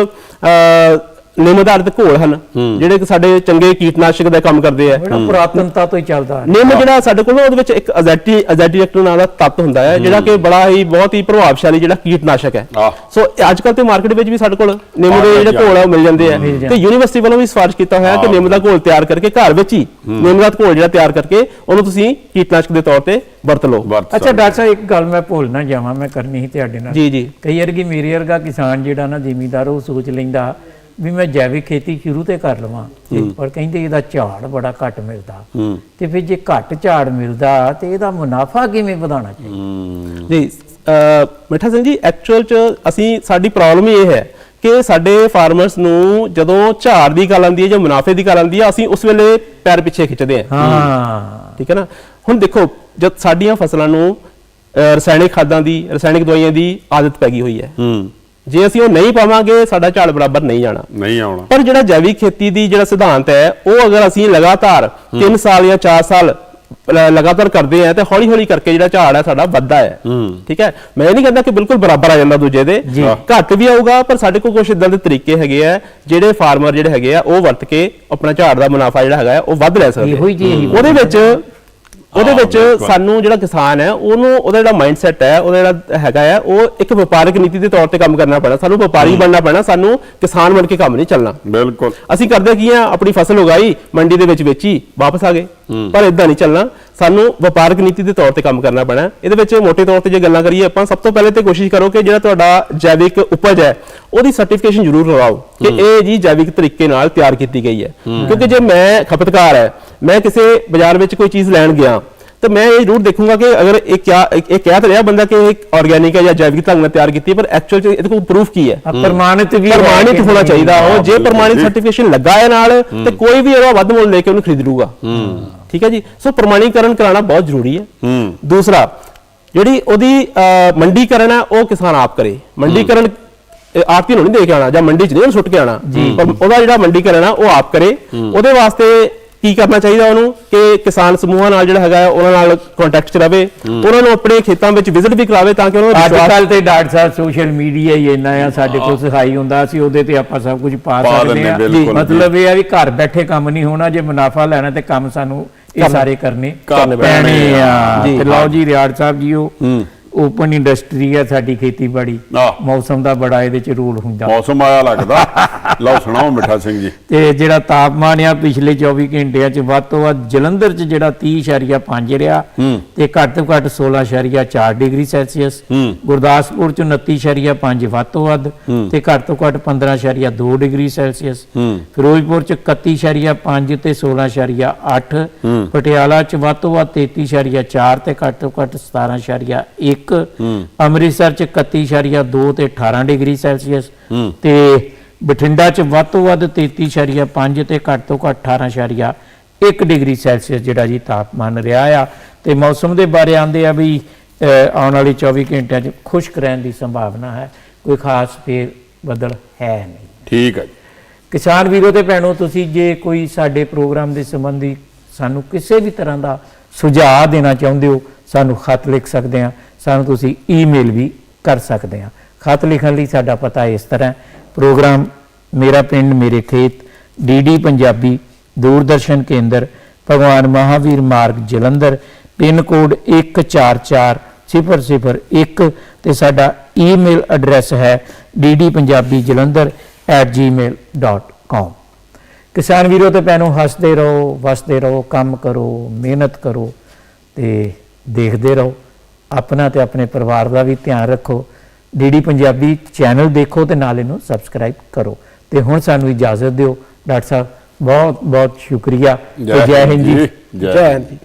ਨਿੰਮ ਆਧਾਰਿਤ ਘੋਲ ਹਨ ਜਿਹੜੇ ਕਿ ਸਾਡੇ ਚੰਗੇ ਕੀਟਨਾਸ਼ਕ ਦਾ ਕੰਮ ਕਰਦੇ ਆ। ਬੜਾ ਪੁਰਾਤਨਤਾ ਤੋਂ ਹੀ ਚੱਲਦਾ ਆ ਰਿਹਾ। ਨਿੰਮ ਜਿਹੜਾ ਸਾਡੇ ਕੋਲ ਉਹਦੇ ਵਿੱਚ ਇੱਕ ਅਜ਼ੈਟੀ ਅਜ਼ੈਟੀਐਕਟਰ ਨਾਂ ਦਾ ਤੱਤ ਹੁੰਦਾ ਹੈ ਜਿਹੜਾ ਕਿ ਬੜਾ ਹੀ ਬਹੁਤ ਹੀ ਪ੍ਰਭਾਵਸ਼ਾਲੀ ਜਿਹੜਾ ਕੀਟਨਾਸ਼ਕ ਹੈ। ਸੋ ਅੱਜ ਕੱਲ ਤੇ ਮਾਰਕੀਟ ਵਿੱਚ ਵੀ ਸਾਡੇ ਕੋਲ ਨਿੰਮ ਦੇ ਜਿਹੜੇ ਘੋਲ ਆ ਉਹ ਮਿਲ ਜਾਂਦੇ ਆ। ਤੇ ਯੂਨੀਵਰਸਿਟੀ ਵੱਲੋਂ ਵੀ ਸਿਫਾਰਿਸ਼ ਕੀਤਾ ਹੋਇਆ ਕਿ। ਨਿੰਮ ਦਾ ਘੋਲ ਤਿਆਰ ਕਰਕੇ ਘਰ ਵਿੱਚ ਹੀ ਨਿੰਮ ਦਾ ਘੋਲ ਜਿਹੜਾ ਤਿਆਰ ਕਰਕੇ ਉਹਨੂੰ ਤੁਸੀਂ ਕੀਟਨਾਸ਼ਕ ਦੇ ਤੌਰ ਤੇ ਵਰਤ ਲਓ। ਅੱਛਾ ਡਾਕਟਰ ਸਾਹਿਬ ਇੱਕ ਗੱਲ ਮੈਂ ਭੁੱਲ ਨਾ ਜਾਵਾਂ ਮੈਂ ਕਰਨੀ ਸੀ ਤੁਹਾਡੇ ਨਾਲ। ਜੀ ਜੀ। ਕਈ ਵਾਰ ਕਿ ਮੇਰੇ ਵਰਗਾ ਕਿਸਾਨ ਜਿਹੜਾ ਨਾ ਜ਼ਿਮੀਂਦਾਰ ਉਹ ਸੋਚ ਲੈਂਦਾ ਵੀ ਮੈਂ ਜੈਵਿਕ ਖੇਤੀ ਸ਼ੁਰੂ ਤੇ ਕਰ ਲਵਾਂ। ਪਰ ਕਹਿੰਦੇ ਇਹਦਾ ਝਾੜ ਬੜਾ ਘੱਟ ਮਿਲਦਾ। ਤੇ ਫਿਰ ਜੇ ਘੱਟ ਝਾੜ ਮਿਲਦਾ ਤੇ ਇਹਦਾ ਮੁਨਾਫਾ ਕਿਵੇਂ ਵਧਾਉਣਾ ਚਾਹੀਦਾ? ਹੂੰ। ਜੀ ਅਹ ਮਿੱਠਾ ਸਿੰਘ ਜੀ ਐਕਚੁਅਲ ਚ ਅਸੀਂ ਸਾਡੀ ਪ੍ਰੋਬਲਮ ਇਹ ਹੈ ਕਿ ਸਾਡੇ ਫਾਰਮਰਸ ਨੂੰ ਜਦੋਂ ਝਾੜ ਦੀ ਗੱਲ ਆਉਂਦੀ ਹੈ ਜਾਂ ਮੁਨਾਫੇ ਦੀ ਗੱਲ ਆਉਂਦੀ ਹੈ ਅਸੀਂ ਉਸ ਵੇਲੇ ਪੈਰ ਪਿੱਛੇ ਖਿੱਚਦੇ ਹਾਂ। ਹਾਂ। ਠੀਕ ਹੈ ਨਾ? ਹੁਣ ਦੇਖੋ ਜਦ ਸਾਡੀਆਂ ਫਸਲਾਂ ਨੂੰ ਰਸਾਇਣਿਕ ਖਾਦਾਂ ਦੀ ਰਸਾਇਣਿਕ ਦਵਾਈਆਂ ਦੀ ਆਦਤ ਪੈ ਗਈ ਹੋਈ ਹੈ। ਹੂੰ। ਜੇ ਅਸੀਂ ਉਹ ਨਹੀਂ ਪਾਵਾਂਗੇ ਸਾਡਾ ਝਾੜ ਬਰਾਬਰ ਨਹੀਂ ਜਾਣਾ। ਨਹੀਂ ਆਉਣਾ। ਪਰ ਜਿਹੜਾ ਜੈਵਿਕ ਖੇਤੀ ਦੀ ਜਿਹੜਾ ਸਿਧਾਂਤ ਹੈ ਉਹ ਅਗਰ ਅਸੀਂ ਲਗਾਤਾਰ 3 ਸਾਲ ਜਾਂ 4 ਸਾਲ ਲਗਾਤਾਰ ਕਰਦੇ ਆ ਤੇ ਹੌਲੀ ਹੌਲੀ ਕਰਕੇ ਜਿਹੜਾ ਝਾੜ ਹੈ ਸਾਡਾ ਵੱਧਦਾ ਹੈ। ਠੀਕ ਹੈ? ਮੈਂ ਇਹ ਨਹੀਂ ਕਹਿੰਦਾ ਕਿ ਬਿਲਕੁਲ ਬਰਾਬਰ ਆ ਜਾਂਦਾ ਦੂਜੇ ਦੇ। ਘੱਟ ਵੀ ਆਊਗਾ ਪਰ ਸਾਡੇ ਕੋਲ ਕੁਝ ਇਦਾਂ ਦੇ ਤਰੀਕੇ ਹੈਗੇ ਆ ਜਿਹੜੇ ਫਾਰਮਰ ਜਿਹੜੇ ਹੈਗੇ ਆ ਉਹ ਵਰਤ ਕੇ ਆਪਣਾ ਝਾੜ ਦਾ ਮੁਨਾਫਾ ਜਿਹੜਾ ਹੈਗਾ ਉਹ ਵੱਧ ਲੈ ਸਕਦੇ ਆ। ਇਹੋ ਹੀ ਜੀ ਇਹੀ ਉਹਦੇ ਵਿੱਚ ਉਹਦੇ ਵਿੱਚ। ਸਾਨੂੰ ਜਿਹੜਾ ਕਿਸਾਨ ਹੈ ਉਹਨੂੰ ਉਹਦਾ ਜਿਹੜਾ ਮਾਈਂਡ ਸੈਟ ਹੈ ਉਹਦਾ ਜਿਹੜਾ ਹੈਗਾ ਹੈ ਉਹ ਇੱਕ ਵਪਾਰਕ ਨੀਤੀ ਦੇ ਤੌਰ ਤੇ ਕੰਮ ਕਰਨਾ ਪੈਣਾ ਸਾਨੂੰ ਵਪਾਰੀ ਬਣਨਾ ਪੈਣਾ ਸਾਨੂੰ ਕਿਸਾਨ ਬਣ ਕੇ ਕੰਮ ਨਹੀਂ ਚੱਲਣਾ। ਬਿਲਕੁਲ। ਅਸੀਂ ਕਰਦੇ ਕੀ ਆ ਆਪਣੀ ਫਸਲ ਉਗਾਈ ਮੰਡੀ ਦੇ ਵਿੱਚ ਵੇਚੀ ਵਾਪਸ ਆ ਗਏ। ਪਰ ਇਦਾਂ ਨਹੀਂ ਚੱਲਣਾ ਸਾਨੂੰ ਵਪਾਰਕ ਨੀਤੀ ਦੇ ਤੌਰ ਤੇ ਕੰਮ ਕਰਨਾ ਪੈਣਾ। ਇਹਦੇ ਵਿੱਚ ਮੋٹے ਤੌਰ ਤੇ ਜੇ ਗੱਲਾਂ ਕਰੀਏ ਆਪਾਂ ਸਭ ਤੋਂ ਪਹਿਲੇ ਤੇ ਕੋਸ਼ਿਸ਼ ਕਰੋ ਕਿ ਜਿਹੜਾ ਤੁਹਾਡਾ ਜੈਵਿਕ ਉਪਜ ਹੈ ਉਹਦੀ ਸਰਟੀਫਿਕੇਸ਼ਨ ਜ਼ਰੂਰ ਲਵਾਓ ਕਿ ਇਹ ਜੀ ਜੈਵਿਕ ਤਰੀਕੇ ਨਾਲ ਤਿਆਰ ਕੀਤੀ ਗਈ ਹੈ। ਕਿਉਂਕਿ ਜੇ ਮੈਂ ਖਪਤਕਾਰ ਹੈ ਮੈਂ ਕਿਸੇ ਬਾਜ਼ਾਰ ਵਿੱਚ ਕੋਈ ਚੀਜ਼ ਲੈਣ ਗਿਆ ਤਾਂ ਮੈਂ ਇਹ ਜ਼ਰੂਰ ਦੇਖੂੰਗਾ ਕਿ ਅਗਰ ਇਹ ਕਿਆ ਇਹ ਕਹਿ ਤਾਂ ਰਿਹਾ ਬੰਦਾ ਕਿ ਇਹ ਆਰਗੇਨਿਕ ਹੈ ਜਾਂ ਜੈਵਿਕ ਢੰਗ ਨਾਲ ਤਿਆਰ ਕੀਤੀ ਹੈ ਪਰ ਐਕਚੁਅਲ ਚ ਇਹਦੇ ਕੋਲ ਪ੍ਰੂਫ ਕੀ ਹੈ? ਪ੍ਰਮਾਣਿਤ ਵੀ ਪ੍ਰਮਾਣਿਤ ਹੋਣਾ ਚਾਹੀਦਾ। ਉਹ ਜੇ ਪ੍ਰਮਾਣਿਤ। ਸਰਟੀਫਿਕੇਸ਼ਨ ਲੱਗਾ ਹੈ ਨਾਲ ਤੇ ਕੋਈ ਵੀ ਇਹਦਾ ਵੱਧ ਮੁੱਲ ਲੈ ਕੇ ਉਹਨੂੰ ਖਰੀਦ ਲੂਗਾ ਠੀਕ ਹੈ ਜੀ? ਸੋ ਪ੍ਰਮਾਣੀਕਰਨ ਕਰਾਉਣਾ ਬਹੁਤ ਜ਼ਰੂਰੀ ਹੈ। ਦੂਸਰਾ ਜਿਹੜੀ ਉਹਦੀ ਮੰਡੀਕਰਨ ਹੈ ਉਹ ਕਿਸਾਨ ਆਪ ਕਰੇ। ਮੰਡੀਕਰਨ ਆੜਤੀ ਨੂੰ ਨਹੀਂ ਦੇ ਕੇ ਆਣਾ ਜਾਂ ਮੰਡੀ 'ਚ ਨਹੀਂ ਉਹਨੂੰ ਸੁੱਟ ਕੇ ਆਣਾ ਪਰ ਉਹਦਾ ਜਿਹੜਾ ਮੰਡੀਕਰਨ ਆ ਉਹ ਆਪ ਕਰੇ। ਉਹਦੇ ਵਾਸਤੇ ਕੀ ਕਰਨਾ ਚਾਹੀਦਾ ਉਹਨੂੰ? ਕਿ ਕਿਸਾਨ ਸਮੂਹਾਂ ਨਾਲ ਜਿਹੜਾ ਹੈਗਾ ਉਹਨਾਂ ਨਾਲ ਕੰਟੈਕਟ 'ਚ ਰਵੇ। ਉਹਨਾਂ ਨੂੰ ਆਪਣੇ ਖੇਤਾਂ ਵਿੱਚ ਵਿਜ਼ਿਟ ਵੀ ਕਰਾਵੇ ਤਾਂ ਕਿ ਉਹਨਾਂ ਨੂੰ ਅੱਜ ਕੱਲ ਤੇ ਡਾਕਟਰ ਸਾਹਿਬ ਸੋਸ਼ਲ ਮੀਡੀਆ ਹੀ ਇੰਨਾ ਆ ਸਾਡੇ ਕੋਲ ਸਹਾਈ ਹੁੰਦਾ ਸੀ ਉਹਦੇ ਤੇ ਆਪਾਂ ਸਭ ਕੁਝ ਪਾ ਸਕਦੇ ਆ ਮਤਲਬ ਇਹ ਆ ਵੀ ਘਰ ਬੈਠੇ ਕੰਮ ਨਹੀਂ ਹੋਣਾ ਜੇ ਮੁਨਾਫਾ ਲੈਣਾ ਤੇ ਕੰਮ ਸਾਨੂੰ ਇਹ ਸਾਰੇ ਕਰਨੇ ਪੈਣੇ ਆ। ਤੇ ਲਓ ਜੀ ਰਿਆੜ ਸਾਹਿਬ ਜੀ ਉਹ ਓਪਨ ਇੰਡਸਟਰੀ ਆ ਸਾਡੀ ਖੇਤੀਬਾੜੀ। ਆਹ। ਮੌਸਮ ਦਾ ਬੜਾ ਇਹਦੇ ਚ ਰੋਲ ਹੁੰਦਾ। ਮੌਸਮ ਆਇਆ ਲੱਗਦਾ। ਲਓ ਸੁਣਾਓ ਮਿੱਠਾ ਸਿੰਘ ਜੀ। ਤੇ ਜਿਹੜਾ ਤਾਪਮਾਨ ਆ ਪਿਛਲੇ 24 ਘੰਟਿਆਂ ਚ ਵੱਧ ਤੋਂ ਵੱਧ ਜਲੰਧਰ ਚ ਜਿਹੜਾ 30.5 ਰਿਹਾ ਤੇ ਘੱਟ ਤੋਂ ਘੱਟ 16.4 ਡਿਗਰੀ ਸੈਲਸੀਅਸ। ਗੁਰਦਾਸਪੁਰ ਚ 29.5 ਵੱਧ ਤੋਂ ਵੱਧ ਤੇ ਘੱਟ ਤੋਂ ਘੱਟ 15.2 ਡਿਗਰੀ ਸੈਲਸੀਅਸ। ਫਿਰੋਜ਼ਪੁਰ ਚ 31.5 ਤੇ 16.8 ਪਟਿਆਲਾ ਚ ਵੱਧ ਤੋਂ ਵੱਧ 33.4 ਤੇ ਘੱਟ ਤੋਂ ਘੱਟ 17.1 1 ਅੰਮ੍ਰਿਤਸਰ ਚ 31.2 ਤੇ 18 ਡਿਗਰੀ ਸੈਲਸੀਅਸ ਤੇ ਬਠਿੰਡਾ ਚ ਵੱਧ ਤੋਂ ਵੱਧ 33.5 ਤੇ ਘੱਟ ਤੋਂ ਘੱਟ 18.1 ਡਿਗਰੀ ਸੈਲਸੀਅਸ ਜਿਹੜਾ ਜੀ ਤਾਪਮਾਨ ਰਿਹਾ ਆ। ਤੇ ਮੌਸਮ ਦੇ ਬਾਰੇ ਆਂਦੇ ਆ ਵੀ ਆਉਣ ਵਾਲੇ 24 ਘੰਟਿਆਂ ਚ ਖੁਸ਼ਕ ਰਹਿਣ ਦੀ ਸੰਭਾਵਨਾ ਹੈ। ਕੋਈ ਖਾਸ ਫੇਰ ਬਦਲ ਹੈ ਨਹੀਂ। ਠੀਕ ਹੈ ਕਿਸਾਨ ਵੀਰੋ ਤੇ ਭੈਣੋ ਤੁਸੀਂ ਜੇ ਕੋਈ ਸਾਡੇ ਪ੍ਰੋਗਰਾਮ ਦੇ ਸੰਬੰਧੀ ਸਾਨੂੰ ਕਿਸੇ ਵੀ ਤਰ੍ਹਾਂ ਦਾ ਸੁਝਾਅ ਦੇਣਾ ਚਾਹੁੰਦੇ ਹੋ ਸਾਨੂੰ ਖਤ ਲਿਖ ਸਕਦੇ ਆ। ਸਾਨੂੰ ਤੁਸੀਂ ਈਮੇਲ ਵੀ ਕਰ ਸਕਦੇ ਆ ਖਤ ਲਿਖਣ ਲਈ ਸਾਡਾ ਪਤਾ ਇਸ ਤਰ੍ਹਾਂ ਪ੍ਰੋਗਰਾਮ ਮੇਰਾ ਪਿੰਡ, ਮੇਰੇ ਖੇਤ ਡੀਡੀ ਪੰਜਾਬੀ, ਦੂਰਦਰਸ਼ਨ ਕੇਂਦਰ, ਭਗਵਾਨ ਮਹਾਵੀਰ ਮਾਰਗ, ਜਲੰਧਰ, ਪਿੰਨ ਕੋਡ 144001 ਤੇ ਸਾਡਾ ਈਮੇਲ ਐਡਰੈਸ ਹੈ ddpunjabijalandhar@gmail.com ਕਿਸਾਨ ਵੀਰੋ ਤੇ ਭੈਣੋ, ਹੱਸਦੇ ਰਹੋ, ਵਸਦੇ ਰਹੋ, ਕੰਮ ਕਰੋ, ਮਿਹਨਤ ਕਰੋ ਤੇ ਦੇਖਦੇ ਰਹੋ। ਆਪਣਾ ਤੇ ਆਪਣੇ ਪਰਿਵਾਰ ਦਾ ਵੀ ਧਿਆਨ ਰੱਖੋ। ਡੀਡੀ ਪੰਜਾਬੀ ਚੈਨਲ ਦੇਖੋ ਤੇ ਨਾਲ ਇਹਨੂੰ ਸਬਸਕ੍ਰਾਈਬ ਕਰੋ। ਤੇ ਹੁਣ ਸਾਨੂੰ ਇਜਾਜ਼ਤ ਦਿਓ। ਡਾਕਟਰ ਸਾਹਿਬ ਬਹੁਤ ਬਹੁਤ ਸ਼ੁਕਰੀਆ ਜੈ ਹਿੰਦ ਜੀ। ਜੈ ਜੈ ਹਿੰਦ ਜੀ।